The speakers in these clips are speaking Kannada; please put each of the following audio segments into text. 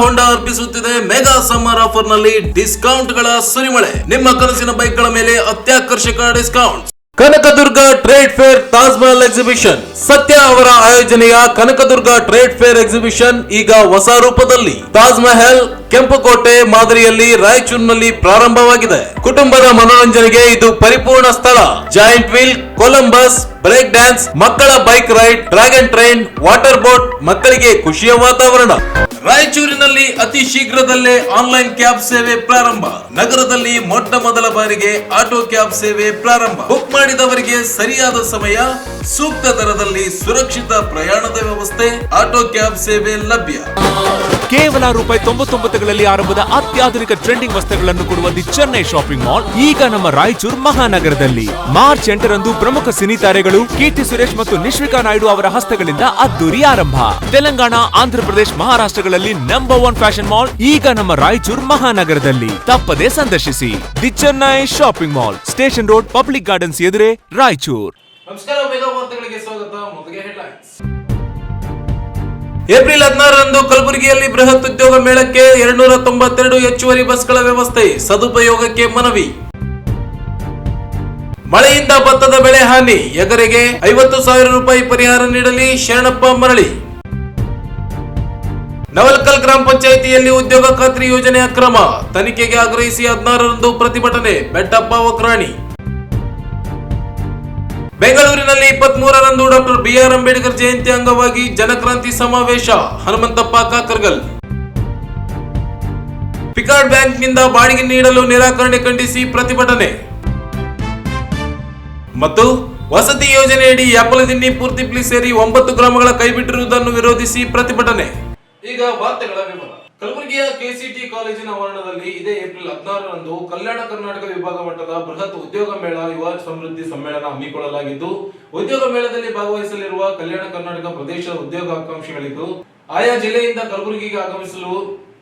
ಹೋಂಡಾ ಅರ್ಪಿಸುತ್ತಿದೆ ಮೆಗಾ ಸಮ್ಮರ್ ಆಫರ್ನಲ್ಲಿ ಡಿಸ್ಕೌಂಟ್ಗಳ ಸುರಿಮಳೆ. ನಿಮ್ಮ ಕನಸಿನ ಬೈಕ್ಗಳ ಮೇಲೆ ಅತ್ಯಾಕರ್ಷಕ discount Kanakadurga trade fair Taj Mahal exhibition Satya ಅವರ ಆಯೋಜನೆಯ ಕನಕದುರ್ಗ ಟ್ರೇಡ್ ಫೇರ್ ಎಕ್ಸಿಬಿಷನ್ ಈಗ ಹೊಸ ರೂಪದಲ್ಲಿ. ತಾಜ್ ಮಹಲ್ ಕೆಂಪುಕೋಟೆ ಮಾದರಿಯಲ್ಲಿ ರಾಯಚೂರಿನಲ್ಲಿ ಪ್ರಾರಂಭವಾಗಿದೆ. ಕುಟುಂಬದ ಮನೋರಂಜನೆಗೆ ಇದು ಪರಿಪೂರ್ಣ ಸ್ಥಳ. Giant wheel, Columbus, break dance, ಮಕ್ಕಳ bike ride dragon train, water boat, ಮಕ್ಕಳಿಗೆ ಖುಷಿಯ ವಾತಾವರಣ. ರಾಯಚೂರಿನಲ್ಲಿ ಅತಿ ಶೀಘ್ರದಲ್ಲೇ ಆನ್ಲೈನ್ ಕ್ಯಾಬ್ ಸೇವೆ ಪ್ರಾರಂಭ. ನಗರದಲ್ಲಿ ಮೊಟ್ಟ ಮೊದಲ ಬಾರಿಗೆ ಆಟೋ ಕ್ಯಾಬ್ ಸೇವೆ ಪ್ರಾರಂಭ. ಬುಕ್ ಮಾಡಿದವರಿಗೆ ಸರಿಯಾದ ಸಮಯ, ಸೂಕ್ತ ದರದಲ್ಲಿ ಸುರಕ್ಷಿತ ಪ್ರಯಾಣದ ವ್ಯವಸ್ಥೆ, ಆಟೋ ಕ್ಯಾಬ್ ಸೇವೆ ಲಭ್ಯ. ಕೇವಲ ರೂಪಾಯಿ ತೊಂಬತ್ತೊಂಬತ್ತುಗಳಲ್ಲಿ ಆರಂಭದ ಅತ್ಯಾಧುನಿಕ ಟ್ರೆಂಡಿಂಗ್ ವಸ್ತುಗಳನ್ನು ಕೊಡುವ ದಿ ಚೆನ್ನೈ ಶಾಪಿಂಗ್ ಮಾಲ್ ಈಗ ನಮ್ಮ ರಾಯಚೂರು ಮಹಾನಗರದಲ್ಲಿ. ಮಾರ್ಚ್ ಎಂಟರಂದು ಪ್ರಮುಖ ಸಿನಿ ತಾರೆಗಳು ಕೀರ್ತಿ ಸುರೇಶ್ ಮತ್ತು ನಿಶ್ವಿಕಾ ನಾಯ್ಡು ಅವರ ಹಸ್ತಗಳಿಂದ ಅದ್ದೂರಿ ಆರಂಭ. ತೆಲಂಗಾಣ, ಆಂಧ್ರಪ್ರದೇಶ್ ಮಹಾರಾಷ್ಟ್ರಗಳಲ್ಲಿ ನಂಬರ್ ಒನ್ ಫ್ಯಾಷನ್ ಮಾಲ್ ಈಗ ನಮ್ಮ ರಾಯಚೂರು ಮಹಾನಗರದಲ್ಲಿ. ತಪ್ಪದೇ ಸಂದರ್ಶಿಸಿ. The Chennai shopping mall station road public gardens ಎದುರೇ Raichur. April ಹದಿನಾರರಂದು ಕಲಬುರಗಿಯಲ್ಲಿ ಬೃಹತ್ ಉದ್ಯೋಗ ಮೇಳಕ್ಕೆ ಎರಡ್ನೂರ ತೊಂಬತ್ತೆರಡು ಹೆಚ್ಚುವರಿ ಬಸ್ಗಳ ವ್ಯವಸ್ಥೆ ಸದುಪಯೋಗಕ್ಕೆ ಮನವಿ. ಮಳೆಯಿಂದ ಭತ್ತದ ಬೆಳೆ ಹಾನಿ ಎಕರೆಗೆ ಐವತ್ತು ಸಾವಿರ ರೂಪಾಯಿ ಪರಿಹಾರ ನೀಡಲಿ ಶರಣಪ್ಪ ಮರಳಿ. ನವಲ್ಕಲ್ ಗ್ರಾಮ ಪಂಚಾಯಿತಿಯಲ್ಲಿ ಉದ್ಯೋಗ ಖಾತ್ರಿ ಯೋಜನೆ ಅಕ್ರಮ, ತನಿಖೆಗೆ ಆಗ್ರಹಿಸಿ ಹದಿನಾರರಂದು ಪ್ರತಿಭಟನೆ, ಬೆಟ್ಟಪ್ಪ ಒಕ್ರಾಣಿ ಬೆಂಗಳೂರಿನಲ್ಲಿ ಇಪ್ಪತ್ತ್ ಮೂರರಂದು ಡಾಕ್ಟರ್ ಬಿಆರ್ ಅಂಬೇಡ್ಕರ್ ಜಯಂತಿ ಅಂಗವಾಗಿ ಜನಕ್ರಾಂತಿ ಸಮಾವೇಶ. ಹನುಮಂತಪ್ಪ, ಕಾಕರ್ಗಲ್. ಪಿಕಾರ್ಡ್ ಬ್ಯಾಂಕ್ನಿಂದ ಬಾಡಿಗೆ ನೀಡಲು ನಿರಾಕರಣೆ ಖಂಡಿಸಿ ಪ್ರತಿಭಟನೆ. ಮತ್ತು ವಸತಿ ಯೋಜನೆಯಡಿ ಯಾಪಲದಿನ್ನಿ ಪೂರ್ತಿಪ್ಲಿ ಸೇರಿ ಒಂಬತ್ತು ಗ್ರಾಮಗಳ ಕೈಬಿಟ್ಟಿರುವುದನ್ನು ವಿರೋಧಿಸಿ ಪ್ರತಿಭಟನೆ. ಈಗ ವಾರ್ತೆಗಳ ವಿವರ. ಕಲಬುರಗಿಯ ಕೆಸಿಟಿ ಕಾಲೇಜಿನ ಆವರಣದಲ್ಲಿ ಇದೇ ಏಪ್ರಿಲ್ ಹದಿನಾರರಂದು ಕಲ್ಯಾಣ ಕರ್ನಾಟಕ ವಿಭಾಗ ಮಟ್ಟದ ಬೃಹತ್ ಉದ್ಯೋಗ ಮೇಳ ಯುವ ಸಮೃದ್ಧಿ ಸಮ್ಮೇಳನ ಹಮ್ಮಿಕೊಳ್ಳಲಾಗಿದ್ದು, ಉದ್ಯೋಗ ಮೇಳದಲ್ಲಿ ಭಾಗವಹಿಸಲಿರುವ ಕಲ್ಯಾಣ ಕರ್ನಾಟಕ ಪ್ರದೇಶದ ಉದ್ಯೋಗ ಆಕಾಂಕ್ಷಿಗಳಿಗೂ ಆಯಾ ಜಿಲ್ಲೆಯಿಂದ ಕಲಬುರಗಿಗೆ ಆಗಮಿಸಲು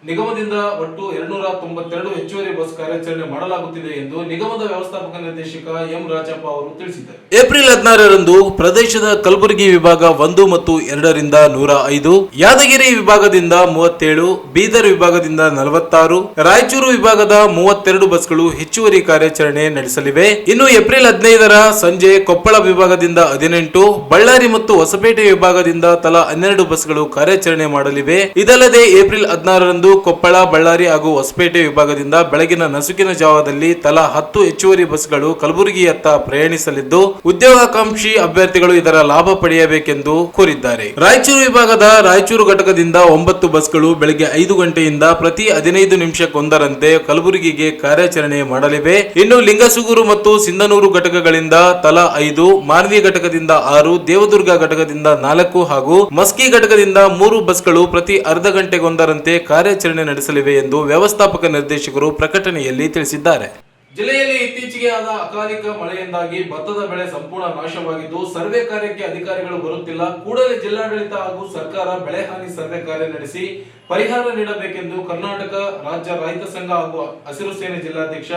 ನಿಗಮದಿಂದ ಒಟ್ಟು ಎರಡ್ನೂರ ತೊಂಬತ್ತೆರಡು ಹೆಚ್ಚುವರಿ ಬಸ್ ಕಾರ್ಯಾಚರಣೆ ಮಾಡಲಾಗುತ್ತಿದೆ ಎಂದು ನಿಗಮದ ವ್ಯವಸ್ಥಾಪಕ ನಿರ್ದೇಶಕ ಎಂ ರಾಜಪ್ಪ ಅವರು ತಿಳಿಸಿದ್ದಾರೆ. ಏಪ್ರಿಲ್ ಹದಿನಾರರಂದು ಪ್ರದೇಶದ ಕಲಬುರಗಿ ವಿಭಾಗ ಒಂದು ಮತ್ತು ಎರಡರಿಂದ ನೂರ ಐದು, ಯಾದಗಿರಿ ವಿಭಾಗದಿಂದ ಮೂವತ್ತೇಳು, ಬೀದರ್ ವಿಭಾಗದಿಂದ ನಲವತ್ತಾರು, ರಾಯಚೂರು ವಿಭಾಗದ ಮೂವತ್ತೆರಡು ಬಸ್ಗಳು ಹೆಚ್ಚುವರಿ ಕಾರ್ಯಾಚರಣೆ ನಡೆಸಲಿವೆ. ಇನ್ನು ಏಪ್ರಿಲ್ ಹದಿನೈದರ ಸಂಜೆ ಕೊಪ್ಪಳ ವಿಭಾಗದಿಂದ ಹದಿನೆಂಟು, ಬಳ್ಳಾರಿ ಮತ್ತು ಹೊಸಪೇಟೆ ವಿಭಾಗದಿಂದ ತಲಾ ಹನ್ನೆರಡು ಬಸ್ಗಳು ಕಾರ್ಯಾಚರಣೆ ಮಾಡಲಿವೆ. ಇದಲ್ಲದೆ ಏಪ್ರಿಲ್ ಹದಿನಾರರಂದು ಕೊಪ್ಪಳ, ಬಳ್ಳಾರಿ ಹಾಗೂ ಹೊಸಪೇಟೆ ವಿಭಾಗದಿಂದ ಬೆಳಗಿನ ನಸುಕಿನ ಜಾವದಲ್ಲಿ ತಲಾ ಹತ್ತು ಹೆಚ್ಚುವರಿ ಬಸ್ಗಳು ಕಲಬುರಗಿಯತ್ತ ಪ್ರಯಾಣಿಸಲಿದ್ದು, ಉದ್ಯೋಗಾಕಾಂಕ್ಷಿ ಅಭ್ಯರ್ಥಿಗಳು ಇದರ ಲಾಭ ಪಡೆಯಬೇಕೆಂದು ಕೋರಿದ್ದಾರೆ. ರಾಯಚೂರು ವಿಭಾಗದ ರಾಯಚೂರು ಘಟಕದಿಂದ ಒಂಬತ್ತು ಬಸ್ಗಳು ಬೆಳಗ್ಗೆ ಐದು ಗಂಟೆಯಿಂದ ಪ್ರತಿ ಹದಿನೈದು ನಿಮಿಷಕ್ಕೊಂದರಂತೆ ಕಲಬುರಗಿಗೆ ಕಾರ್ಯಾಚರಣೆ ಮಾಡಲಿವೆ. ಇನ್ನು ಲಿಂಗಸುಗೂರು ಮತ್ತು ಸಿಂಧನೂರು ಘಟಕಗಳಿಂದ ತಲಾ ಐದು ಮಾರ್ವಿ ಘಟಕದಿಂದ ಆರು, ದೇವದುರ್ಗ ಘಟಕದಿಂದ ನಾಲ್ಕು ಹಾಗೂ ಮಸ್ಕಿ ಘಟಕದಿಂದ ಮೂರು ಬಸ್ಗಳು ಪ್ರತಿ ಅರ್ಧ ಗಂಟೆಗೊಂದರಂತೆ ಕಾರ್ಯಾಚರಣೆ ನಡೆಸಲಿವೆ ಎಂದು ವ್ಯವಸ್ಥಾಪಕ ನಿರ್ದೇಶಕರು ಪ್ರಕಟಣೆಯಲ್ಲಿ ತಿಳಿಸಿದ್ದಾರೆ. ಜಿಲ್ಲೆಯಲ್ಲಿ ಇತ್ತೀಚೆಗೆ ಆದ ಅಕಾಲಿಕ ಮಳೆಯಿಂದಾಗಿ ಭತ್ತದ ಬೆಳೆ ಸಂಪೂರ್ಣ ನಾಶವಾಗಿದ್ದು, ಸರ್ವೆ ಕಾರ್ಯಕ್ಕೆ ಅಧಿಕಾರಿಗಳು ಬರುತ್ತಿಲ್ಲ. ಕೂಡಲೇ ಜಿಲ್ಲಾಡಳಿತ ಹಾಗೂ ಸರ್ಕಾರ ಬೆಳೆ ಹಾನಿ ಸರ್ವೆ ಕಾರ್ಯ ನಡೆಸಿ ಪರಿಹಾರ ನೀಡಬೇಕೆಂದು ಕರ್ನಾಟಕ ರಾಜ್ಯ ರೈತ ಸಂಘ ಹಾಗೂ ಹಸಿರು ಸೇನೆ ಜಿಲ್ಲಾಧ್ಯಕ್ಷ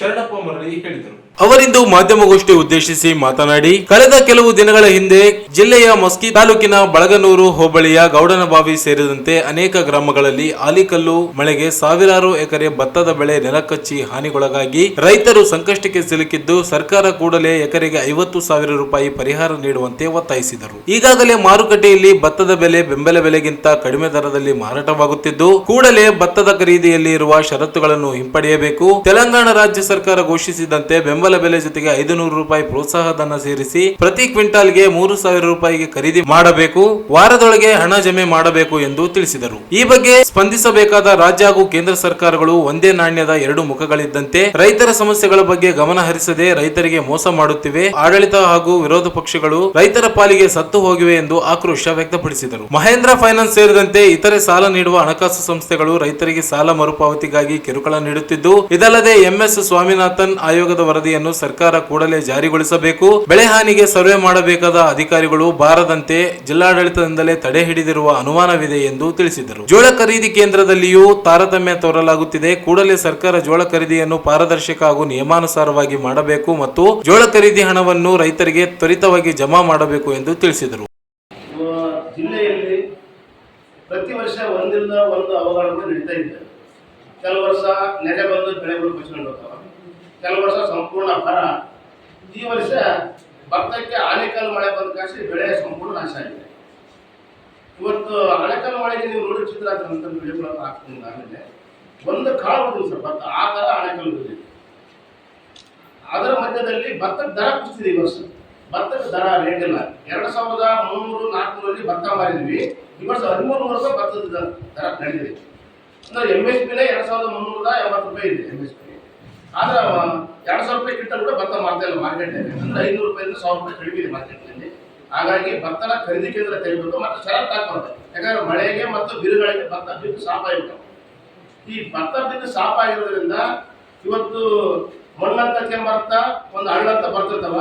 ಶರಣಪ್ಪ ಮರಳಿ ಹೇಳಿದರು. ಅವರಿಂದು ಮಾಧ್ಯಮಗೋಷ್ಠಿ ಉದ್ದೇಶಿಸಿ ಮಾತನಾಡಿ, ಕಳೆದ ಕೆಲವು ದಿನಗಳ ಹಿಂದೆ ಜಿಲ್ಲೆಯ ಮಸ್ಕಿ ತಾಲೂಕಿನ ಬಳಗನೂರು ಹೋಬಳಿಯ ಗೌಡನಬಾವಿ ಸೇರಿದಂತೆ ಅನೇಕ ಗ್ರಾಮಗಳಲ್ಲಿ ಆಲಿಕಲ್ಲು ಮಳೆಗೆ ಸಾವಿರಾರು ಎಕರೆ ಭತ್ತದ ಬೆಳೆ ನೆಲಕಚ್ಚಿ ಹಾನಿಗೊಳಗಾಗಿ ರೈತರು ಸಂಕಷ್ಟಕ್ಕೆ ಸಿಲುಕಿದ್ದು ಸರ್ಕಾರ ಕೂಡಲೇ ಎಕರೆಗೆ ಐವತ್ತು ಸಾವಿರ ರೂಪಾಯಿ ಪರಿಹಾರ ನೀಡುವಂತೆ ಒತ್ತಾಯಿಸಿದರು. ಈಗಾಗಲೇ ಮಾರುಕಟ್ಟೆಯಲ್ಲಿ ಭತ್ತದ ಬೆಲೆ ಬೆಂಬಲ ಬೆಲೆಗಿಂತ ಕಡಿಮೆ ದರದಲ್ಲಿ ಮಾರಾಟವಾಗುತ್ತಿದ್ದು, ಕೂಡಲೇ ಭತ್ತದ ಖರೀದಿಯಲ್ಲಿ ಇರುವ ಷರತ್ತುಗಳನ್ನು ಹಿಂಪಡೆಯಬೇಕು. ತೆಲಂಗಾಣ ರಾಜ್ಯ ಸರ್ಕಾರ ಘೋಷಿಸಿದಂತೆ ಬೆಂಬಲ ಬೆಲೆ ಜೊತೆಗೆ ಐದು ನೂರು ರೂಪಾಯಿ ಪ್ರೋತ್ಸಾಹ ಧನ ಸೇರಿಸಿ ಪ್ರತಿ ಕ್ವಿಂಟಾಲ್ಗೆ ಮೂರು ಸಾವಿರ ರೂಪಾಯಿಗೆ ಖರೀದಿ ಮಾಡಬೇಕು, ವಾರದೊಳಗೆ ಹಣ ಜಮೆ ಮಾಡಬೇಕು ಎಂದು ತಿಳಿಸಿದರು. ಈ ಬಗ್ಗೆ ಸ್ಪಂದಿಸಬೇಕಾದ ರಾಜ್ಯ ಹಾಗೂ ಕೇಂದ್ರ ಸರ್ಕಾರಗಳು ಒಂದೇ ನಾಣ್ಯದ ಎರಡು ಮುಖಗಳಿದ್ದಂತೆ ರೈತರ ಸಮಸ್ಯೆಗಳ ಬಗ್ಗೆ ಗಮನ ಹರಿಸದೆ ರೈತರಿಗೆ ಮೋಸ ಮಾಡುತ್ತಿವೆ. ಆಡಳಿತ ಹಾಗೂ ವಿರೋಧ ಪಕ್ಷಗಳು ರೈತರ ಪಾಲಿಗೆ ಸತ್ತು ಹೋಗಿವೆ ಎಂದು ಆಕ್ರೋಶ ವ್ಯಕ್ತಪಡಿಸಿದರು. ಮಹೇಂದ್ರ ಫೈನಾನ್ಸ್ ಸೇರಿದಂತೆ ಇತರೆ ಸಾಲ ನೀಡುವ ಹಣಕಾಸು ಸಂಸ್ಥೆಗಳು ರೈತರಿಗೆ ಸಾಲ ಮರುಪಾವತಿಗಾಗಿ ಕಿರುಕುಳ ನೀಡುತ್ತಿದ್ದು, ಇದಲ್ಲದೆ ಎಂಎಸ್ ಸ್ವಾಮಿನಾಥನ್ ಆಯೋಗದ ವರದಿಯನ್ನು ಸರ್ಕಾರ ಕೂಡಲೇ ಜಾರಿಗೊಳಿಸಬೇಕು. ಬೆಳೆ ಹಾನಿಗೆ ಸರ್ವೆ ಮಾಡಬೇಕಾದ ಅಧಿಕಾರಿಗಳು ಬಾರದಂತೆ ಜಿಲ್ಲಾಡಳಿತದಿಂದಲೇ ತಡೆ ಹಿಡಿದಿರುವ ಅನುಮಾನವಿದೆ ಎಂದು ತಿಳಿಸಿದರು. ಜೋಳ ಖರೀದಿ ಕೇಂದ್ರದಲ್ಲಿಯೂ ತಾರತಮ್ಯ ತೋರಲಾಗುತ್ತಿದೆ. ಕೂಡಲೇ ಸರ್ಕಾರ ಜೋಳ ಖರೀದಿಯನ್ನು ಪಾರದರ್ಶಕ ಹಾಗೂ ನಿಯಮಾನುಸಾರವಾಗಿ ಮಾಡಬೇಕು ಮತ್ತು ಜೋಳ ಖರೀದಿ ಹಣವನ್ನು ರೈತರಿಗೆ ತ್ವರಿತವಾಗಿ ಜಮಾ ಮಾಡಬೇಕು ಎಂದು ತಿಳಿಸಿದರು. ಜಿಲ್ಲೆಯಲ್ಲಿ ಪ್ರತಿ ವರ್ಷ ಒಂದಿಲ್ಲ ಒಂದು ಅವಘಡಗಳು ನಡೀತಾ ಇದ್ದಾವೆ ಕೆಲವು ವರ್ಷ ನೆರೆ ಬಂದು ಬೆಳೆಗಳು ಕೊಚ್ಕೊಂಡು ಹೋಗ್ತಾವ. ಕೆಲವು ವರ್ಷ ಸಂಪೂರ್ಣ ಬರ. ಈ ವರ್ಷ ಭತ್ತಕ್ಕೆ ಆನೆಕಲ್ಲು ಮಳೆ ಬಂದ ಕಾಸಿ ಬೆಳೆ ಸಂಪೂರ್ಣ ನಾಶ ಆಗಿದೆ. ಇವತ್ತು ಆನೆಕಲ್ಲು ಮಳೆಗೆ ನೀವು ನೋಡಿ ಅಂತ ವಿಡಿಯೋಗಳನ್ನು ಹಾಕ್ತೀನಿ ಆಮೇಲೆ. ಒಂದು ಕಾಳು ಬಿಡುದು ಸರ್ ಭತ್ತ, ಆ ಥರ ಆನೆಕಲ್ಲು ಬಿದ್ದಿದೆ ಅದರ ಮಧ್ಯದಲ್ಲಿ ಭತ್ತದ ದರ ಕುಸಿದೆ ಈ ವರ್ಷ. ಭತ್ತದ ದರ ರೇಟ್ ಇಲ್ಲ. ಎರಡು ಸಾವಿರದ ಮುನ್ನೂರು, ನಾಲ್ಕುನೂರಲ್ಲಿ ಭತ್ತ ಮಾರಿದ್ವಿ. ಈ ವರ್ಷ ಹದಿಮೂರು ನೂರು ರೂಪಾಯಿ ಭತ್ತದ ದರ ನಡೆದಿದೆ ಅಂದ್ರೆ ಎಂ ಎಸ್ ಪಿನೇ ಎರಡು ಸಾವಿರದ ಮುನ್ನೂರ ಎಂಬತ್ತು ರೂಪಾಯಿ ಇದೆ ಎಂ ಎಸ್ ಪಿ ಆದ್ರೆ ಎರಡು ಸಾವಿರ ರೂಪಾಯಿ ಕಿಂಟಲ್ ಕೂಡ ಭತ್ತ ಮಾರ್ತಾ ಇಲ್ಲ ಮಾರ್ಕೆಟ್ ಅಂದ್ರೆ ಐನೂರು ರೂಪಾಯಿಂದ ಸಾವಿರ ರೂಪಾಯಿ ಕಡಿಮೆ ಇದೆ ಮಾರ್ಕೆಟ್ನಲ್ಲಿ ಹಾಗಾಗಿ ಭತ್ತನ ಖರೀದಿ ಕೇಂದ್ರ ತೆಗಿಬೇಕು ಮತ್ತು ಶರತ್ ಹಾಕ್ಬಾರ್ದು ಯಾಕಂದ್ರೆ ಮಳೆಗೆ ಮತ್ತು ಬಿರುಗಳಿಗೆ ಭತ್ತ ಬಿದ್ದು ಸಾಪ ಇರುತ್ತೆ ಈ ಭತ್ತ ಬಿದ್ದು ಸಾಪ ಆಗಿರೋದ್ರಿಂದ ಇವತ್ತು ಮಣ್ಣಂತ ಕೆಂಬರ್ತ, ಒಂದು ಹಳ್ಳಂತ ಬರ್ತಿರ್ತಾವ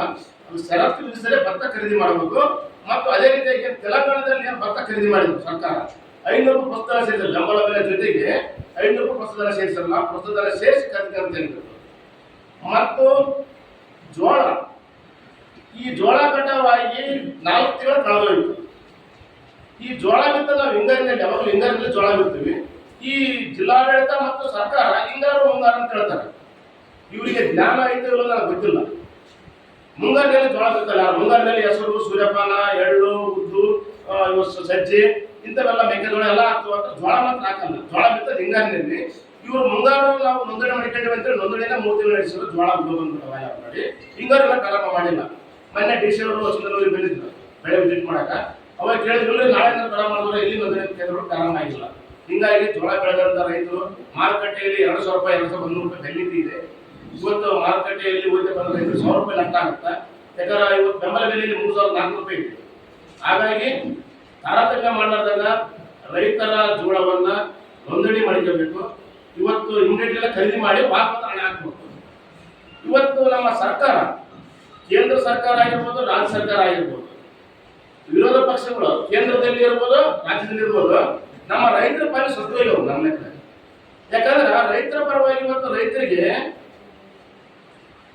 ಅದು ಷರತ್ತು ವಿಧಿಸದೆ ಭತ್ತ ಖರೀದಿ ಮಾಡಬೇಕು. ಮತ್ತು ಅದೇ ರೀತಿಯಾಗಿ ತೆಲಂಗಾಣದಲ್ಲಿ ಏನು ಭತ್ತ ಖರೀದಿ ಮಾಡಿದ್ರು ಸರ್ಕಾರ? ಐನೂರು ರೂಪಾಯಿ ಪುಸ್ತಕ ಸೇರಿಸಲ್ಲ ಬೆಂಬಲ ಬೆಲೆ ಜೊತೆಗೆ ಐನೂರು ರೂಪಾಯಿ ಸೇರಿಸಲ್ಲ ಪುಸ್ತಕ ಸೇರಿಸಿ ಖರೀದಿ ಅಂತ ಹೇಳಿದ್ರು ಮತ್ತು ಜೋಳ. ಈ ಜೋಳ ಕಟಾವಾಗಿ ನಾಲ್ಕು ತಿಂಗಳು ಕಳೆದೋಯ್ತು. ಈ ಜೋಳ ಬಿತ್ತ ನಾವು ಹಿಂಗಾರಿನಲ್ಲಿ ಯಾವಾಗಲೂ ಹಿಂಗಾರಿನಲ್ಲಿ ಜೋಳ ಬಿಡ್ತೀವಿ. ಈ ಜಿಲ್ಲಾಡಳಿತ ಮತ್ತು ಸರ್ಕಾರ ಹಿಂಗಾರು ಮುಂಗಾರು ಅಂತ ಹೇಳ್ತಾರೆ. ಇವರಿಗೆ ಜ್ಞಾನ ಐತೆ ಇಲ್ಲ ನನಗೆ ಗೊತ್ತಿಲ್ಲ. ಮುಂಗಾರಿನಲ್ಲಿ ಜೋಳ ಬಿತ್ತಲ್ಲ ಮುಂಗಾರಿನಲ್ಲಿ ಹೆಸರು, ಸೂರ್ಯಪಾನ, ಎಳ್ಳು, ಉದ್ದು ಸಜ್ಜೆ, ಇಂಥವೆಲ್ಲ ಮೆಕ್ಕೆಜೋಳ ಎಲ್ಲ ಜೋಳ ಮಾತ್ರ ಹಾಕಲ್ಲ. ಜೋಳ ಬಿತ್ತದ ಹಿಂಗಾರಿನಲ್ಲಿ ಇವರು ಮುಂಗಾರು ನಾವು ನೋಂದಣಿ ಮಾಡ್ಕೊಂಡಿವಿ ಅಂದ್ರೆ ನೋಂದಣಿನ ಮೂರು ತಿಂಗಳು ನಡೆಸಿದ್ರು ಜೋಳ ಬಿಡೋದು ಎಲ್ಲ ಮಾಡಿ ಹಿಂಗಾರು ಎಲ್ಲ ಪ್ರಾರಂಭ ಮಾಡಿಲ್ಲ. ಮೊನ್ನೆ ಡಿ ಸಿ ಅವರು ವಸಂತನೂರಿಗೆ ಬಂದಿದ್ರು ಬೆಳೆ ವಿಸಿಟ್ ಮಾಡಕ. ಅವಾಗ ಕೇಳಿದ್ರು ನಾಳೆ ಪ್ರಾರಂಭ ಮಾಡಿದ್ರೆ ಇಲ್ಲಿ ನೋಂದಣಿ ಕೇಂದ್ರಗಳು ಕಾರಣ ಆಗಿಲ್ಲ. ಹಿಂಗಾಗಿ ಜೋಳ ಬೆಳೆದಂತ ರೈತರು ಮಾರುಕಟ್ಟೆಯಲ್ಲಿ ಎರಡು ಸಾವಿರ ರೂಪಾಯಿ, ಎರಡು ಸಾವಿರದ ಮುನ್ನೂರು ರೂಪಾಯಿ ಬೆಲೆ ಇದೆ. ಇವತ್ತು ಮಾರುಕಟ್ಟೆಯಲ್ಲಿ ಹೋಯ್ತು ಬಂದ ರೈತರು ಸಾವಿರ ರೂಪಾಯಿ ನಷ್ಟ ಆಗುತ್ತೆ. ಯಾಕಂದ್ರೆ ಇವತ್ತು ಬೆಂಬಲ ಬೆಲೆಯಲ್ಲಿ ಮೂರು ಸಾವಿರದ ನಾಲ್ಕು ರೂಪಾಯಿ ಇದೆ. ಹಾಗಾಗಿ ತಾರತಮ್ಯ ಮಾಡಲಾರ್ದಾಗ ರೈತರ ಜೋಳವನ್ನ ನೋಂದಣಿ ಮಾಡ್ಕೋಬೇಕು ಇವತ್ತು ಇಮಿಡಿಯೇಟ್ ಎಲ್ಲ ಖರೀದಿ ಮಾಡಿ ವಾಪಸ್ ಹಣ ಹಾಕ್ಬೇಕು ಇವತ್ತು ನಮ್ಮ ಸರ್ಕಾರ, ಕೇಂದ್ರ ಸರ್ಕಾರ ಆಗಿರ್ಬೋದು, ರಾಜ್ಯ ಸರ್ಕಾರ ಆಗಿರ್ಬೋದು, ವಿರೋಧ ಪಕ್ಷಗಳು ಕೇಂದ್ರದಲ್ಲಿ ಇರ್ಬೋದು, ರಾಜ್ಯದಲ್ಲಿ ಇರ್ಬೋದು, ನಮ್ಮ ರೈತರ ಪರ ಸತ್ವ ನಮ್ಮ ಯಾಕಂದ್ರೆ ರೈತರ ಪರವಾಗಿ ಇವತ್ತು ರೈತರಿಗೆ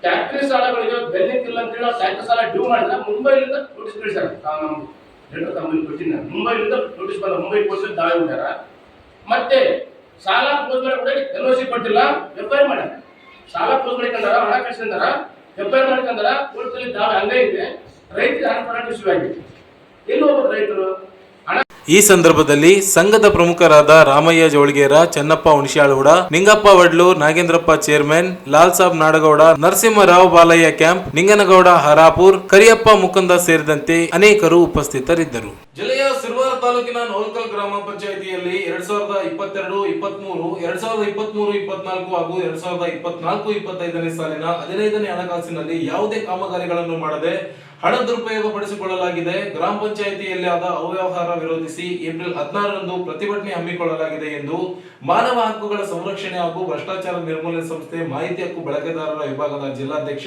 ಫ್ಯಾಕ್ಟ್ರಿ ಸಾಲಗಳಿಗೆ ಬೆನ್ನಿಕ್ಕಿಲ್ಲ ಇಲ್ಲ ಅಂತ ಹೇಳಿ ಟ್ಯಾಕ್ಟ್ರಿ ಸಾಲ ಡ್ಯೂ ಮಾಡಿದ್ರೆ ಮುಂಬೈಲಿಂದ ನೋಟಿಸ್ ಕಳಿಸ್ಯಾರ. ತಾವು ಲೆಟರ್ ತಮ್ಮಲ್ಲಿ ಕೊಟ್ಟಿನ ಮುಂಬೈಲಿಂದ ನೋಟಿಸ್ ಬಂದ ಮುಂಬೈ ಪೊಲೀಸರು ದಾಳಿ ಮಾಡ್ಯಾರ ಮತ್ತೆ ಸಾಲ ಮಾಡಿ ಕೂಡ ಎಲ್ ಸಿ ಕೊಟ್ಟಿಲ್ಲ ಎಫ್ಐಆರ್ ಮಾಡ್ಯಾರ ಸಾಲ ಮಾಡಿಕೊಂಡಾರ ಹಣ ಕಳಿಸಿದಾರ ಎಫ್ಐಆರ್ ಮಾಡ್ಕಂದ್ರ ಕೋರ್ಟಲ್ಲಿ ದಾವೆ ಹಂಗೆ ಇದೆ. ರೈತರಿಗೆ ಅನುಕೂಲ ಇಶ್ಯೂ ಆಗಿದೆ. ಎಲ್ಲಿ ಹೋಗ್ಬೇಕು ರೈತರು? ಈ ಸಂದರ್ಭದಲ್ಲಿ ಸಂಘದ ಪ್ರಮುಖರಾದ ರಾಮಯ್ಯ ಜೋಳಿಗೇರ ಚನ್ನಪ್ಪ ಹುಣಶಾಳಗೌಡ ನಿಂಗಪ್ಪ ವಡ್ಲೂರ್ ನಾಗೇಂದ್ರಪ್ಪ ಚೇರ್ಮನ್ ಲಾಲ್ ಸಾಬ್ ನಾಡಗೌಡ, ನರಸಿಂಹರಾವ್ ಬಾಲಯ್ಯ ಕ್ಯಾಂಪ್, ನಿಂಗನಗೌಡ ಹರಾಪುರ್, ಕರಿಯಪ್ಪ ಮುಕುಂದ ಸೇರಿದಂತೆ ಅನೇಕರು ಉಪಸ್ಥಿತರಿದ್ದರು. ಜಿಲ್ಲೆಯ ಸಿರುವಾರ ತಾಲೂಕಿನ ನೋಲ್ಕಲ್ ಗ್ರಾಮ ಪಂಚಾಯಿತಿಯಲ್ಲಿ ಎರಡ್ ಸಾವಿರದ ಇಪ್ಪತ್ತೆರಡು, ಇಪ್ಪತ್ಮೂರು, ಎರಡ್ ಸಾವಿರದ ಇಪ್ಪತ್ಮೂರು, ಇಪ್ಪತ್ನಾಲ್ಕು ಹಾಗೂ ಎರಡ್ ಸಾವಿರದ ಇಪ್ಪತ್ನಾಲ್ಕು, ಇಪ್ಪತ್ತೈದನೇ ಸಾಲಿನ ಹದಿನೈದನೇ ಹಣಕಾಸಿನಲ್ಲಿ ಯಾವುದೇ ಕಾಮಗಾರಿಗಳನ್ನು ಮಾಡದೆ ಹಣ ದುರುಪಯೋಗ ಪಡಿಸಿಕೊಳ್ಳಲಾಗಿದೆ ಗ್ರಾಮ ಪಂಚಾಯಿತಿಯಲ್ಲಿ ಆದ ಅವ್ಯವಹಾರ ವಿರೋಧಿಸಿ ಏಪ್ರಿಲ್ ಹದಿನಾರರಂದು ಪ್ರತಿಭಟನೆ ಹಮ್ಮಿಕೊಳ್ಳಲಾಗಿದೆ ಎಂದು ಮಾನವ ಹಕ್ಕುಗಳ ಸಂರಕ್ಷಣೆ ಹಾಗೂ ಭ್ರಷ್ಟಾಚಾರ ನಿರ್ಮೂಲನೆ ಸಂಸ್ಥೆ ಮಾಹಿತಿ ಹಕ್ಕು ಬಳಕೆದಾರರ ವಿಭಾಗದ ಜಿಲ್ಲಾಧ್ಯಕ್ಷ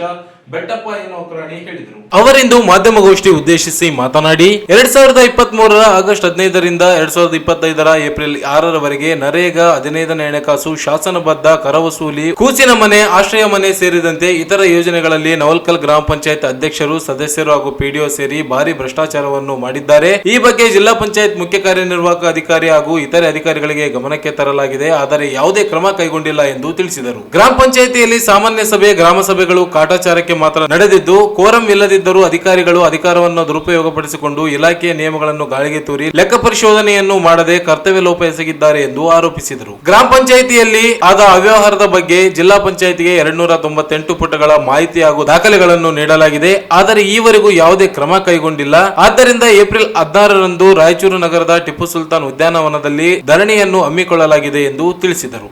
ಬೆಟ್ಟಪ್ಪ ಎನ್ ಒಕ್ರಾಣಿ ಹೇಳಿದರು. ಅವರಿಂದು ಮಾಧ್ಯಮಗೋಷ್ಠಿ ಉದ್ದೇಶಿಸಿ ಮಾತನಾಡಿ, ಎರಡ್ ಸಾವಿರದ ಇಪ್ಪತ್ತ್ ಮೂರರ ಆಗಸ್ಟ್ ಹದಿನೈದರಿಂದ ಎರಡ್ ಸಾವಿರದ ಇಪ್ಪತ್ತೈದರ ಏಪ್ರಿಲ್ ಆರರವರೆಗೆ ನರೇಗಾ ಹದಿನೈದನೇ ಹಣಕಾಸು ಶಾಸನಬದ್ಧ ಕರವಸೂಲಿ ಕೂಸಿನ ಮನೆ, ಆಶ್ರಯ ಮನೆ ಸೇರಿದಂತೆ ಇತರ ಯೋಜನೆಗಳಲ್ಲಿ ನವಲ್ಕಲ್ ಗ್ರಾಮ ಪಂಚಾಯತ್ ಅಧ್ಯಕ್ಷರು, ಸದಸ್ಯರು ಹಾಗೂ ಪಿಡಿಒ ಸೇರಿ ಭಾರಿ ಭ್ರಷ್ಟಾಚಾರವನ್ನು ಮಾಡಿದ್ದಾರೆ. ಈ ಬಗ್ಗೆ ಜಿಲ್ಲಾ ಪಂಚಾಯತ್ ಮುಖ್ಯ ಕಾರ್ಯನಿರ್ವಾಹಕ ಅಧಿಕಾರಿ ಹಾಗೂ ಇತರೆ ಅಧಿಕಾರಿಗಳಿಗೆ ಗಮನಕ್ಕೆ ತರಲಾಗಿದೆ. ಆದರೆ ಯಾವುದೇ ಕ್ರಮ ಕೈಗೊಂಡಿಲ್ಲ ಎಂದು ತಿಳಿಸಿದರು. ಗ್ರಾಮ ಪಂಚಾಯಿತಿಯಲ್ಲಿ ಸಾಮಾನ್ಯ ಸಭೆ, ಗ್ರಾಮ ಸಭೆಗಳು ಕಾಟಾಚಾರಕ್ಕೆ ಮಾತ್ರ ನಡೆದಿದ್ದು, ಕೋರಂ ಇಲ್ಲದಿದ್ದರೂ ಅಧಿಕಾರಿಗಳು ಅಧಿಕಾರವನ್ನು ದುರುಪಯೋಗಪಡಿಸಿಕೊಂಡು ಇಲಾಖೆಯ ನಿಯಮಗಳನ್ನು ಗಾಳಿಗೆ ತೂರಿ ಲೆಕ್ಕ ಪರಿಶೋಧನೆಯನ್ನು ಮಾಡದೆ ಕರ್ತವ್ಯ ಲೋಪ ಎಸಗಿದ್ದಾರೆ ಎಂದು ಆರೋಪಿಸಿದರು. ಗ್ರಾಮ ಪಂಚಾಯಿತಿಯಲ್ಲಿ ಆದ ಅವ್ಯವಹಾರದ ಬಗ್ಗೆ ಜಿಲ್ಲಾ ಪಂಚಾಯಿತಿಗೆ ಎರಡ್ನೂರ ತೊಂಬತ್ತೆಂಟು ಪುಟಗಳ ಮಾಹಿತಿ ಹಾಗೂ ದಾಖಲೆಗಳನ್ನು ನೀಡಲಾಗಿದೆ. ಆದರೆ ಈವರೆಗೂ ಯಾವುದೇ ಕ್ರಮ ಕೈಗೊಂಡಿಲ್ಲ. ಆದ್ದರಿಂದ ಏಪ್ರಿಲ್ ಹದಿನಾರರಂದು ರಾಯಚೂರು ನಗರದ ಟಿಪ್ಪು ಸುಲ್ತಾನ್ ಉದ್ಯಾನವನದಲ್ಲಿ ಧರಣಿಯನ್ನು ಹಮ್ಮಿಕೊಳ್ಳಲಾಗಿದೆ ಎಂದು ತಿಳಿಸಿದರು.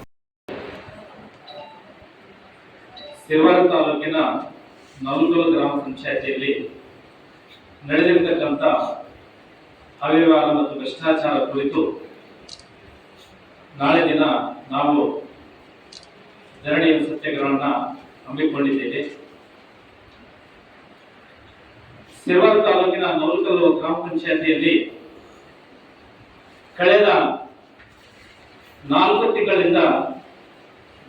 ತಾಲೂಕಿನ ನವಲಗಲ್ ಗ್ರಾಮ ಪಂಚಾಯತಿಯಲ್ಲಿ ನಡೆದಿರತಕ್ಕಂಥ ಅವ್ಯವಹಾರ ಮತ್ತು ಭ್ರಷ್ಟಾಚಾರ ಕುರಿತು ನಾಳೆ ದಿನ ನಾವು ಧರಣಿಯ ಸತ್ಯಾಗ್ರಹವನ್ನು ಹಮ್ಮಿಕೊಂಡಿದ್ದೇವೆ. ಸಿರುವಾರ ತಾಲೂಕಿನ ನವಲಕಲ್ಲು ಗ್ರಾಮ ಪಂಚಾಯತಿಯಲ್ಲಿ ಕಳೆದ ನಾಲ್ಕು ತಿಂಗಳಿಂದ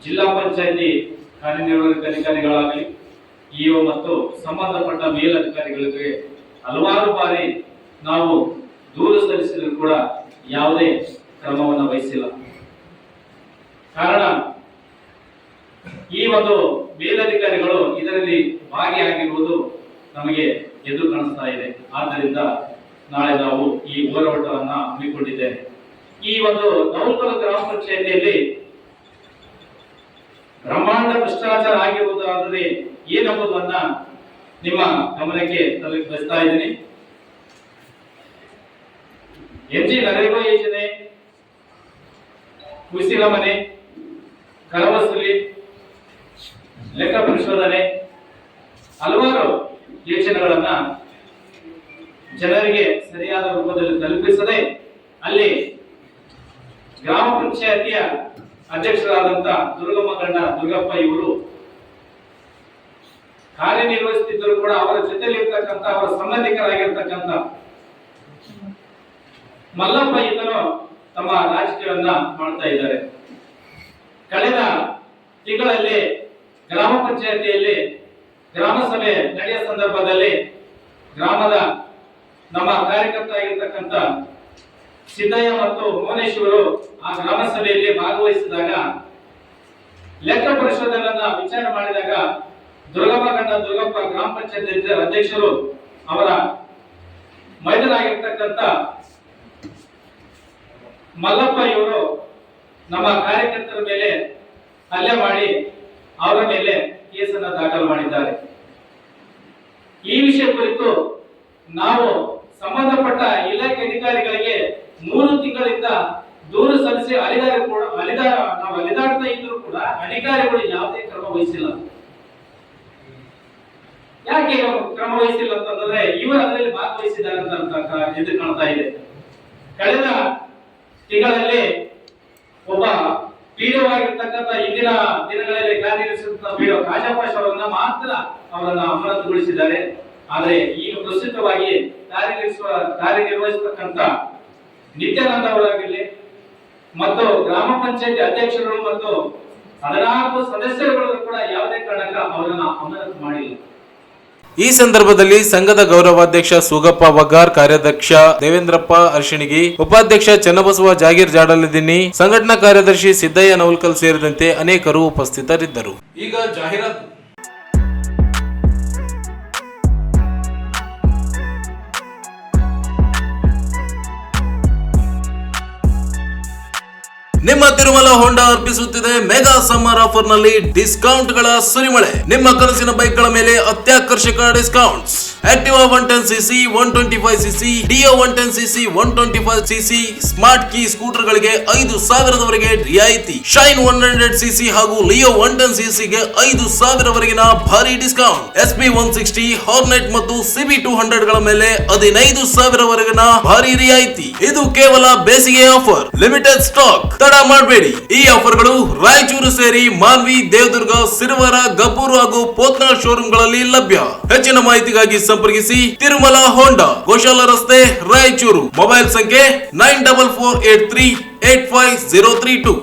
ಜಿಲ್ಲಾ ಪಂಚಾಯತಿ ಕಾರ್ಯನಿರ್ವಾಹಕ ಅಧಿಕಾರಿಗಳಾಗಲಿ ಇಒ ಮತ್ತು ಸಂಬಂಧಪಟ್ಟ ಮೇಲಧಿಕಾರಿಗಳಿಗೆ ಹಲವಾರು ಬಾರಿ ನಾವು ದೂರು ಸಲ್ಲಿಸಿದ್ರು ಕೂಡ ಯಾವುದೇ ಕ್ರಮವನ್ನು ವಹಿಸಿಲ್ಲ. ಕಾರಣ, ಈ ಒಂದು ಮೇಲಧಿಕಾರಿಗಳು ಇದರಲ್ಲಿ ಭಾಗಿಯಾಗಿರುವುದು ನಮಗೆ ಎದ್ದು ಕಾಣಿಸ್ತಾ ಇದೆ. ಆದ್ದರಿಂದ ನಾಳೆ ನಾವು ಈ ಹೋರಾಟವನ್ನ ಹಮ್ಮಿಕೊಂಡಿದ್ದೇವೆ. ಈ ಒಂದು ನೌಕರ ಗ್ರಾಮ ಪಂಚಾಯತಿಯಲ್ಲಿ ಬ್ರಹ್ಮಾಂಡ ಭ್ರಷ್ಟಾಚಾರ ಆಗಿರುವುದಾದರೆ ಏನೆಂಬುದನ್ನ ನಿಮ್ಮ ಗಮನಕ್ಕೆ ತಲುಪಿಸ್ತಾ ಇದ್ದೀನಿ. ಎಂ ಜಿ ನರೇಗಾ ಯೋಜನೆ ಕುಸಿಲ ಮನೆ ಕರವಸೂಲಿ ಲೆಕ್ಕ ಪರಿಶೋಧನೆ ಹಲವಾರು ಯೋಜನೆಗಳನ್ನ ಜನರಿಗೆ ಸರಿಯಾದ ರೂಪದಲ್ಲಿ ತಲುಪಿಸದೆ ಅಲ್ಲಿ ಗ್ರಾಮ ಪಂಚಾಯತಿಯ ಅಧ್ಯಕ್ಷರಾದಂತ ದುರ್ಗಮ್ಮ ಗಂಡ ದುರ್ಗಪ್ಪ ಇವರು ಕಾರ್ಯನಿರ್ವಹಿಸುತ್ತಿದ್ದರೂ ಕೂಡ ಅವರ ಜೊತೆಲಿ ಇರ್ತಕ್ಕಂಥ ಅವರ ಸಂಬಂಧಿಕರಾಗಿರ್ತಕ್ಕಂಥ ಮಲ್ಲಪ್ಪ ಇದನ್ನು ತಮ್ಮ ರಾಜಕೀಯವನ್ನ ಮಾಡ್ತಾ ಇದ್ದಾರೆ. ಕಳೆದ ತಿಂಗಳಲ್ಲಿ ಗ್ರಾಮ ಪಂಚಾಯತಿಯಲ್ಲಿ ಗ್ರಾಮ ಸಭೆ ನಡೆಯುವ ಸಂದರ್ಭದಲ್ಲಿ ಗ್ರಾಮದ ನಮ್ಮ ಕಾರ್ಯಕರ್ತ ಆಗಿರ್ತಕ್ಕಂಥ ಸಿದ್ದಯ್ಯ ಮತ್ತು ಭುವನೇಶ್ವರು ಆ ಗ್ರಾಮ ಸಭೆಯಲ್ಲಿ ಭಾಗವಹಿಸಿದಾಗ ಲೆಕ್ಕ ಪರಿಶೋಧನೆಯನ್ನ ವಿಚಾರ ಮಾಡಿದಾಗ ದುರ್ಗಪ್ಪ ಗಂಡ ದುರ್ಗಪ್ಪ ಗ್ರಾಮ ಪಂಚಾಯತ್ ಅಧ್ಯಕ್ಷರು ಅವರ ಮೈದನಾಗಿರ್ತಕ್ಕಂಥ ಮಲ್ಲಪ್ಪ ಇವರು ನಮ್ಮ ಕಾರ್ಯಕರ್ತರ ಮೇಲೆ ಹಲ್ಲೆ ಮಾಡಿ ಅವರ ಮೇಲೆ ಕೇಸನ್ನ ದಾಖಲು ಮಾಡಿದ್ದಾರೆ. ಈ ವಿಷಯ ಕುರಿತು ನಾವು ಸಂಬಂಧಪಟ್ಟ ಇಲಾಖೆ ಅಧಿಕಾರಿಗಳಿಗೆ ಮೂರು ತಿಂಗಳಿಂದ ದೂರು ಸಲ್ಲಿಸಿ ಅಲಿದಾರ ಕೂಡ ಅಲಿದಾರ ನಾವು ಅಲಿದಾಡ್ತಾ ಇದ್ರು ಕೂಡ ಅಧಿಕಾರಿಗಳು ಯಾವುದೇ ಕ್ರಮ ವಹಿಸಿಲ್ಲ. ಯಾಕೆ ಕ್ರಮ ವಹಿಸಿಲ್ಲ ಅಂತಂದ್ರೆ ಇವರು ಅದರಲ್ಲಿ ಭಾಗವಹಿಸಿದ್ದಾರೆ ಅಂತ ಎದ್ದು ಕಾಣ್ತಾ ಇದೆ. ಕಳೆದ ತಿಂಗಳಲ್ಲಿ ಒಬ್ಬ ಪಿಡಿಒ ಆಗಿರ್ತಕ್ಕಂಥ ಇಂದಿನ ದಿನಗಳಲ್ಲಿ ಕಾರ್ಯನಿರ್ವಹಿಸುತ್ತ ಪಿಡಿಒ ಕಾಜಾಪಾಶ್ ಅವರನ್ನ ಮಾತ್ರ ಅವರನ್ನ ಅಮಾನತುಗೊಳಿಸಿದ್ದಾರೆ ಆದರೆ ಈಗ ಪ್ರಸ್ತುತವಾಗಿ ಕಾರ್ಯನಿರ್ವಹಿಸುವ, ಕಾರ್ಯನಿರ್ವಹಿಸತಕ್ಕಂಥ ನಿತ್ಯಾನಂದ ಅವರಾಗಿರ್ಲಿ ಮತ್ತು ಗ್ರಾಮ ಪಂಚಾಯತಿ ಅಧ್ಯಕ್ಷರು ಮತ್ತು ಹದಿನಾಲ್ಕು ಸದಸ್ಯರುಗಳು ಕೂಡ ಯಾವುದೇ ಕಾರಣಕ್ಕ ಅವರನ್ನ ಅಮಾನತು ಮಾಡಿಲ್ಲ. ಈ ಸಂದರ್ಭದಲ್ಲಿ ಸಂಘದ ಗೌರವಾಧ್ಯಕ್ಷ ಸೂಗಪ್ಪ ವಗಾರ್ ಕಾರ್ಯಾಧ್ಯಕ್ಷ ದೇವೇಂದ್ರಪ್ಪ ಅರ್ಶಿಣಿಗಿ, ಉಪಾಧ್ಯಕ್ಷ ಚನ್ನಬಸವ ಜಾಗೀರ್ ಜಾಡಲಿದ್ದೀನಿ ಸಂಘಟನಾ ಕಾರ್ಯದರ್ಶಿ ಸಿದ್ದಯ್ಯ ನೌಲ್ಕಲ್ ಸೇರಿದಂತೆ ಅನೇಕರು ಉಪಸ್ಥಿತರಿದ್ದರು. ಈಗ ಜಾಹೀರಾತು. ನಿಮ್ಮ ತಿರುಮಲ ಹೋಂಡಾ ಅರ್ಪಿಸುತ್ತಿದೆ ಮೆಗಾ ಸಮ್ಮರ್ ಆಫರ್ನಲ್ಲಿ ಡಿಸ್ಕೌಂಟ್ಗಳ ಸುರಿಮಳೆ. ನಿಮ್ಮ ಕನಸಿನ ಬೈಕ್ಗಳ ಮೇಲೆ ಅತ್ಯಾಕರ್ಷಕ discounts. Activa one ten CC one twenty five CC Dio one ten CC one twenty five CC smart key scooter ಗಳಿಗೆ ಐದು ಸಾವಿರದವರೆಗೆ ರಿಯಾಯಿತಿ. ಶೈನ್ ಒನ್ ಹಂಡ್ರೆಡ್ ಸಿಸಿ ಹಾಗೂ ಲಿಯೋ ಒನ್ ಟೆನ್ ಸಿಸಿಗೆ ಐದು ಸಾವಿರವರೆಗಿನ ಭಾರಿ discount. S P one sixty, Hornet ಮತ್ತು ಸಿಬಿ ಟೂ ಹಂಡ್ರೆಡ್ಗಳ ಮೇಲೆ ಹದಿನೈದು ಸಾವಿರವರೆಗಿನ ಭಾರಿ ರಿಯಾಯಿತಿ. ಇದು ಕೇವಲ ಬೇಸಿಗೆ ಆಫರ್. Limited stock. ತಡ ಮಾಡಬೇಡಿ. ಈ ಆಫರ್ಗಳು ರಾಯಚೂರು ಸೇರಿ ಮಾನ್ವಿ, ದೇವದುರ್ಗ, ಸಿರುವರ, ಗಬ್ಬೂರು ಹಾಗೂ ಪೋತ್ನ ಶೋರೂಮ್ಗಳಲ್ಲಿ ಲಭ್ಯ. ಹೆಚ್ಚಿನ ಮಾಹಿತಿಗಾಗಿ ಸಂಪರ್ಕಿಸಿ ತಿರುಮಲ, ಹೋಂಡಾ, ಗೋಶಾಲ ರಸ್ತೆ, ರಾಯಚೂರು. ಮೊಬೈಲ್ ಸಂಖ್ಯೆ nine double four eight three eight five zero three two.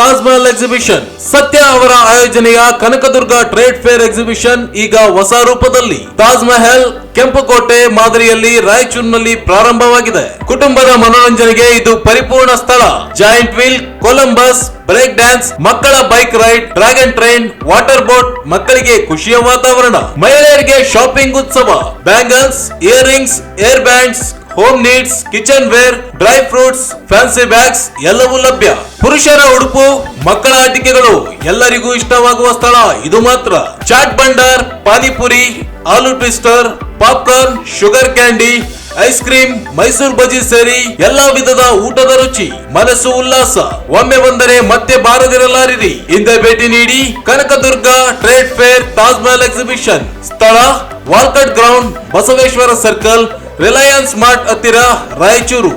Fair Taj Mahal exhibition Satya ಅವರ ಆಯೋಜನೆಯ ಕನಕದುರ್ಗ ಟ್ರೇಡ್ ಫೇರ್ ಎಕ್ಸಿಬಿಷನ್ ಈಗ ಹೊಸ ರೂಪದಲ್ಲಿ. ತಾಜ್ ಮಹಲ್ ಕೆಂಪುಕೋಟೆ, ಮಾದರಿಯಲ್ಲಿ ರಾಯಚೂರಿನಲ್ಲಿ ಪ್ರಾರಂಭವಾಗಿದೆ. ಕುಟುಂಬದ ಮನೋರಂಜನೆಗೆ ಇದು ಪರಿಪೂರ್ಣ ಸ್ಥಳ. Giant wheel Columbus break dance ಮಕ್ಕಳ bike ride dragon train water boat ಮಕ್ಕಳಿಗೆ ಖುಷಿಯ ವಾತಾವರಣ. ಮಹಿಳೆಯರಿಗೆ ಶಾಪಿಂಗ್ ಉತ್ಸವ. Bangles earrings hair bands home needs kitchenware dry fruits fancy bags ಎಲ್ಲವೂ ಲಭ್ಯ. ಪುರುಷರ ಉಡುಪು, ಮಕ್ಕಳ ಆಟಿಕೆಗಳು ಎಲ್ಲರಿಗೂ ಇಷ್ಟವಾಗುವ ಸ್ಥಳ. ಇದು ಮಾತ್ರ. Chaat bhandar, panipuri, aloo twister, popcorn, sugar candy, ice cream, Mysuru bajji ಸೇರಿ ಎಲ್ಲಾ ವಿಧದ ಊಟದ ರುಚಿ, ಮನಸ್ಸು ಉಲ್ಲಾಸ. ಒಮ್ಮೆ ಬಂದರೆ ಮತ್ತೆ ಬಾರದಿರಲಾರಿರಿ ಹಿಂದೆ ಭೇಟಿ ನೀಡಿ Kanakadurga trade fair Taj Mahal exhibition. ಸ್ಥಳ Walkot ground, Basaveshwara circle Reliance Mart ಹತ್ತಿರ ರಾಯಚೂರು.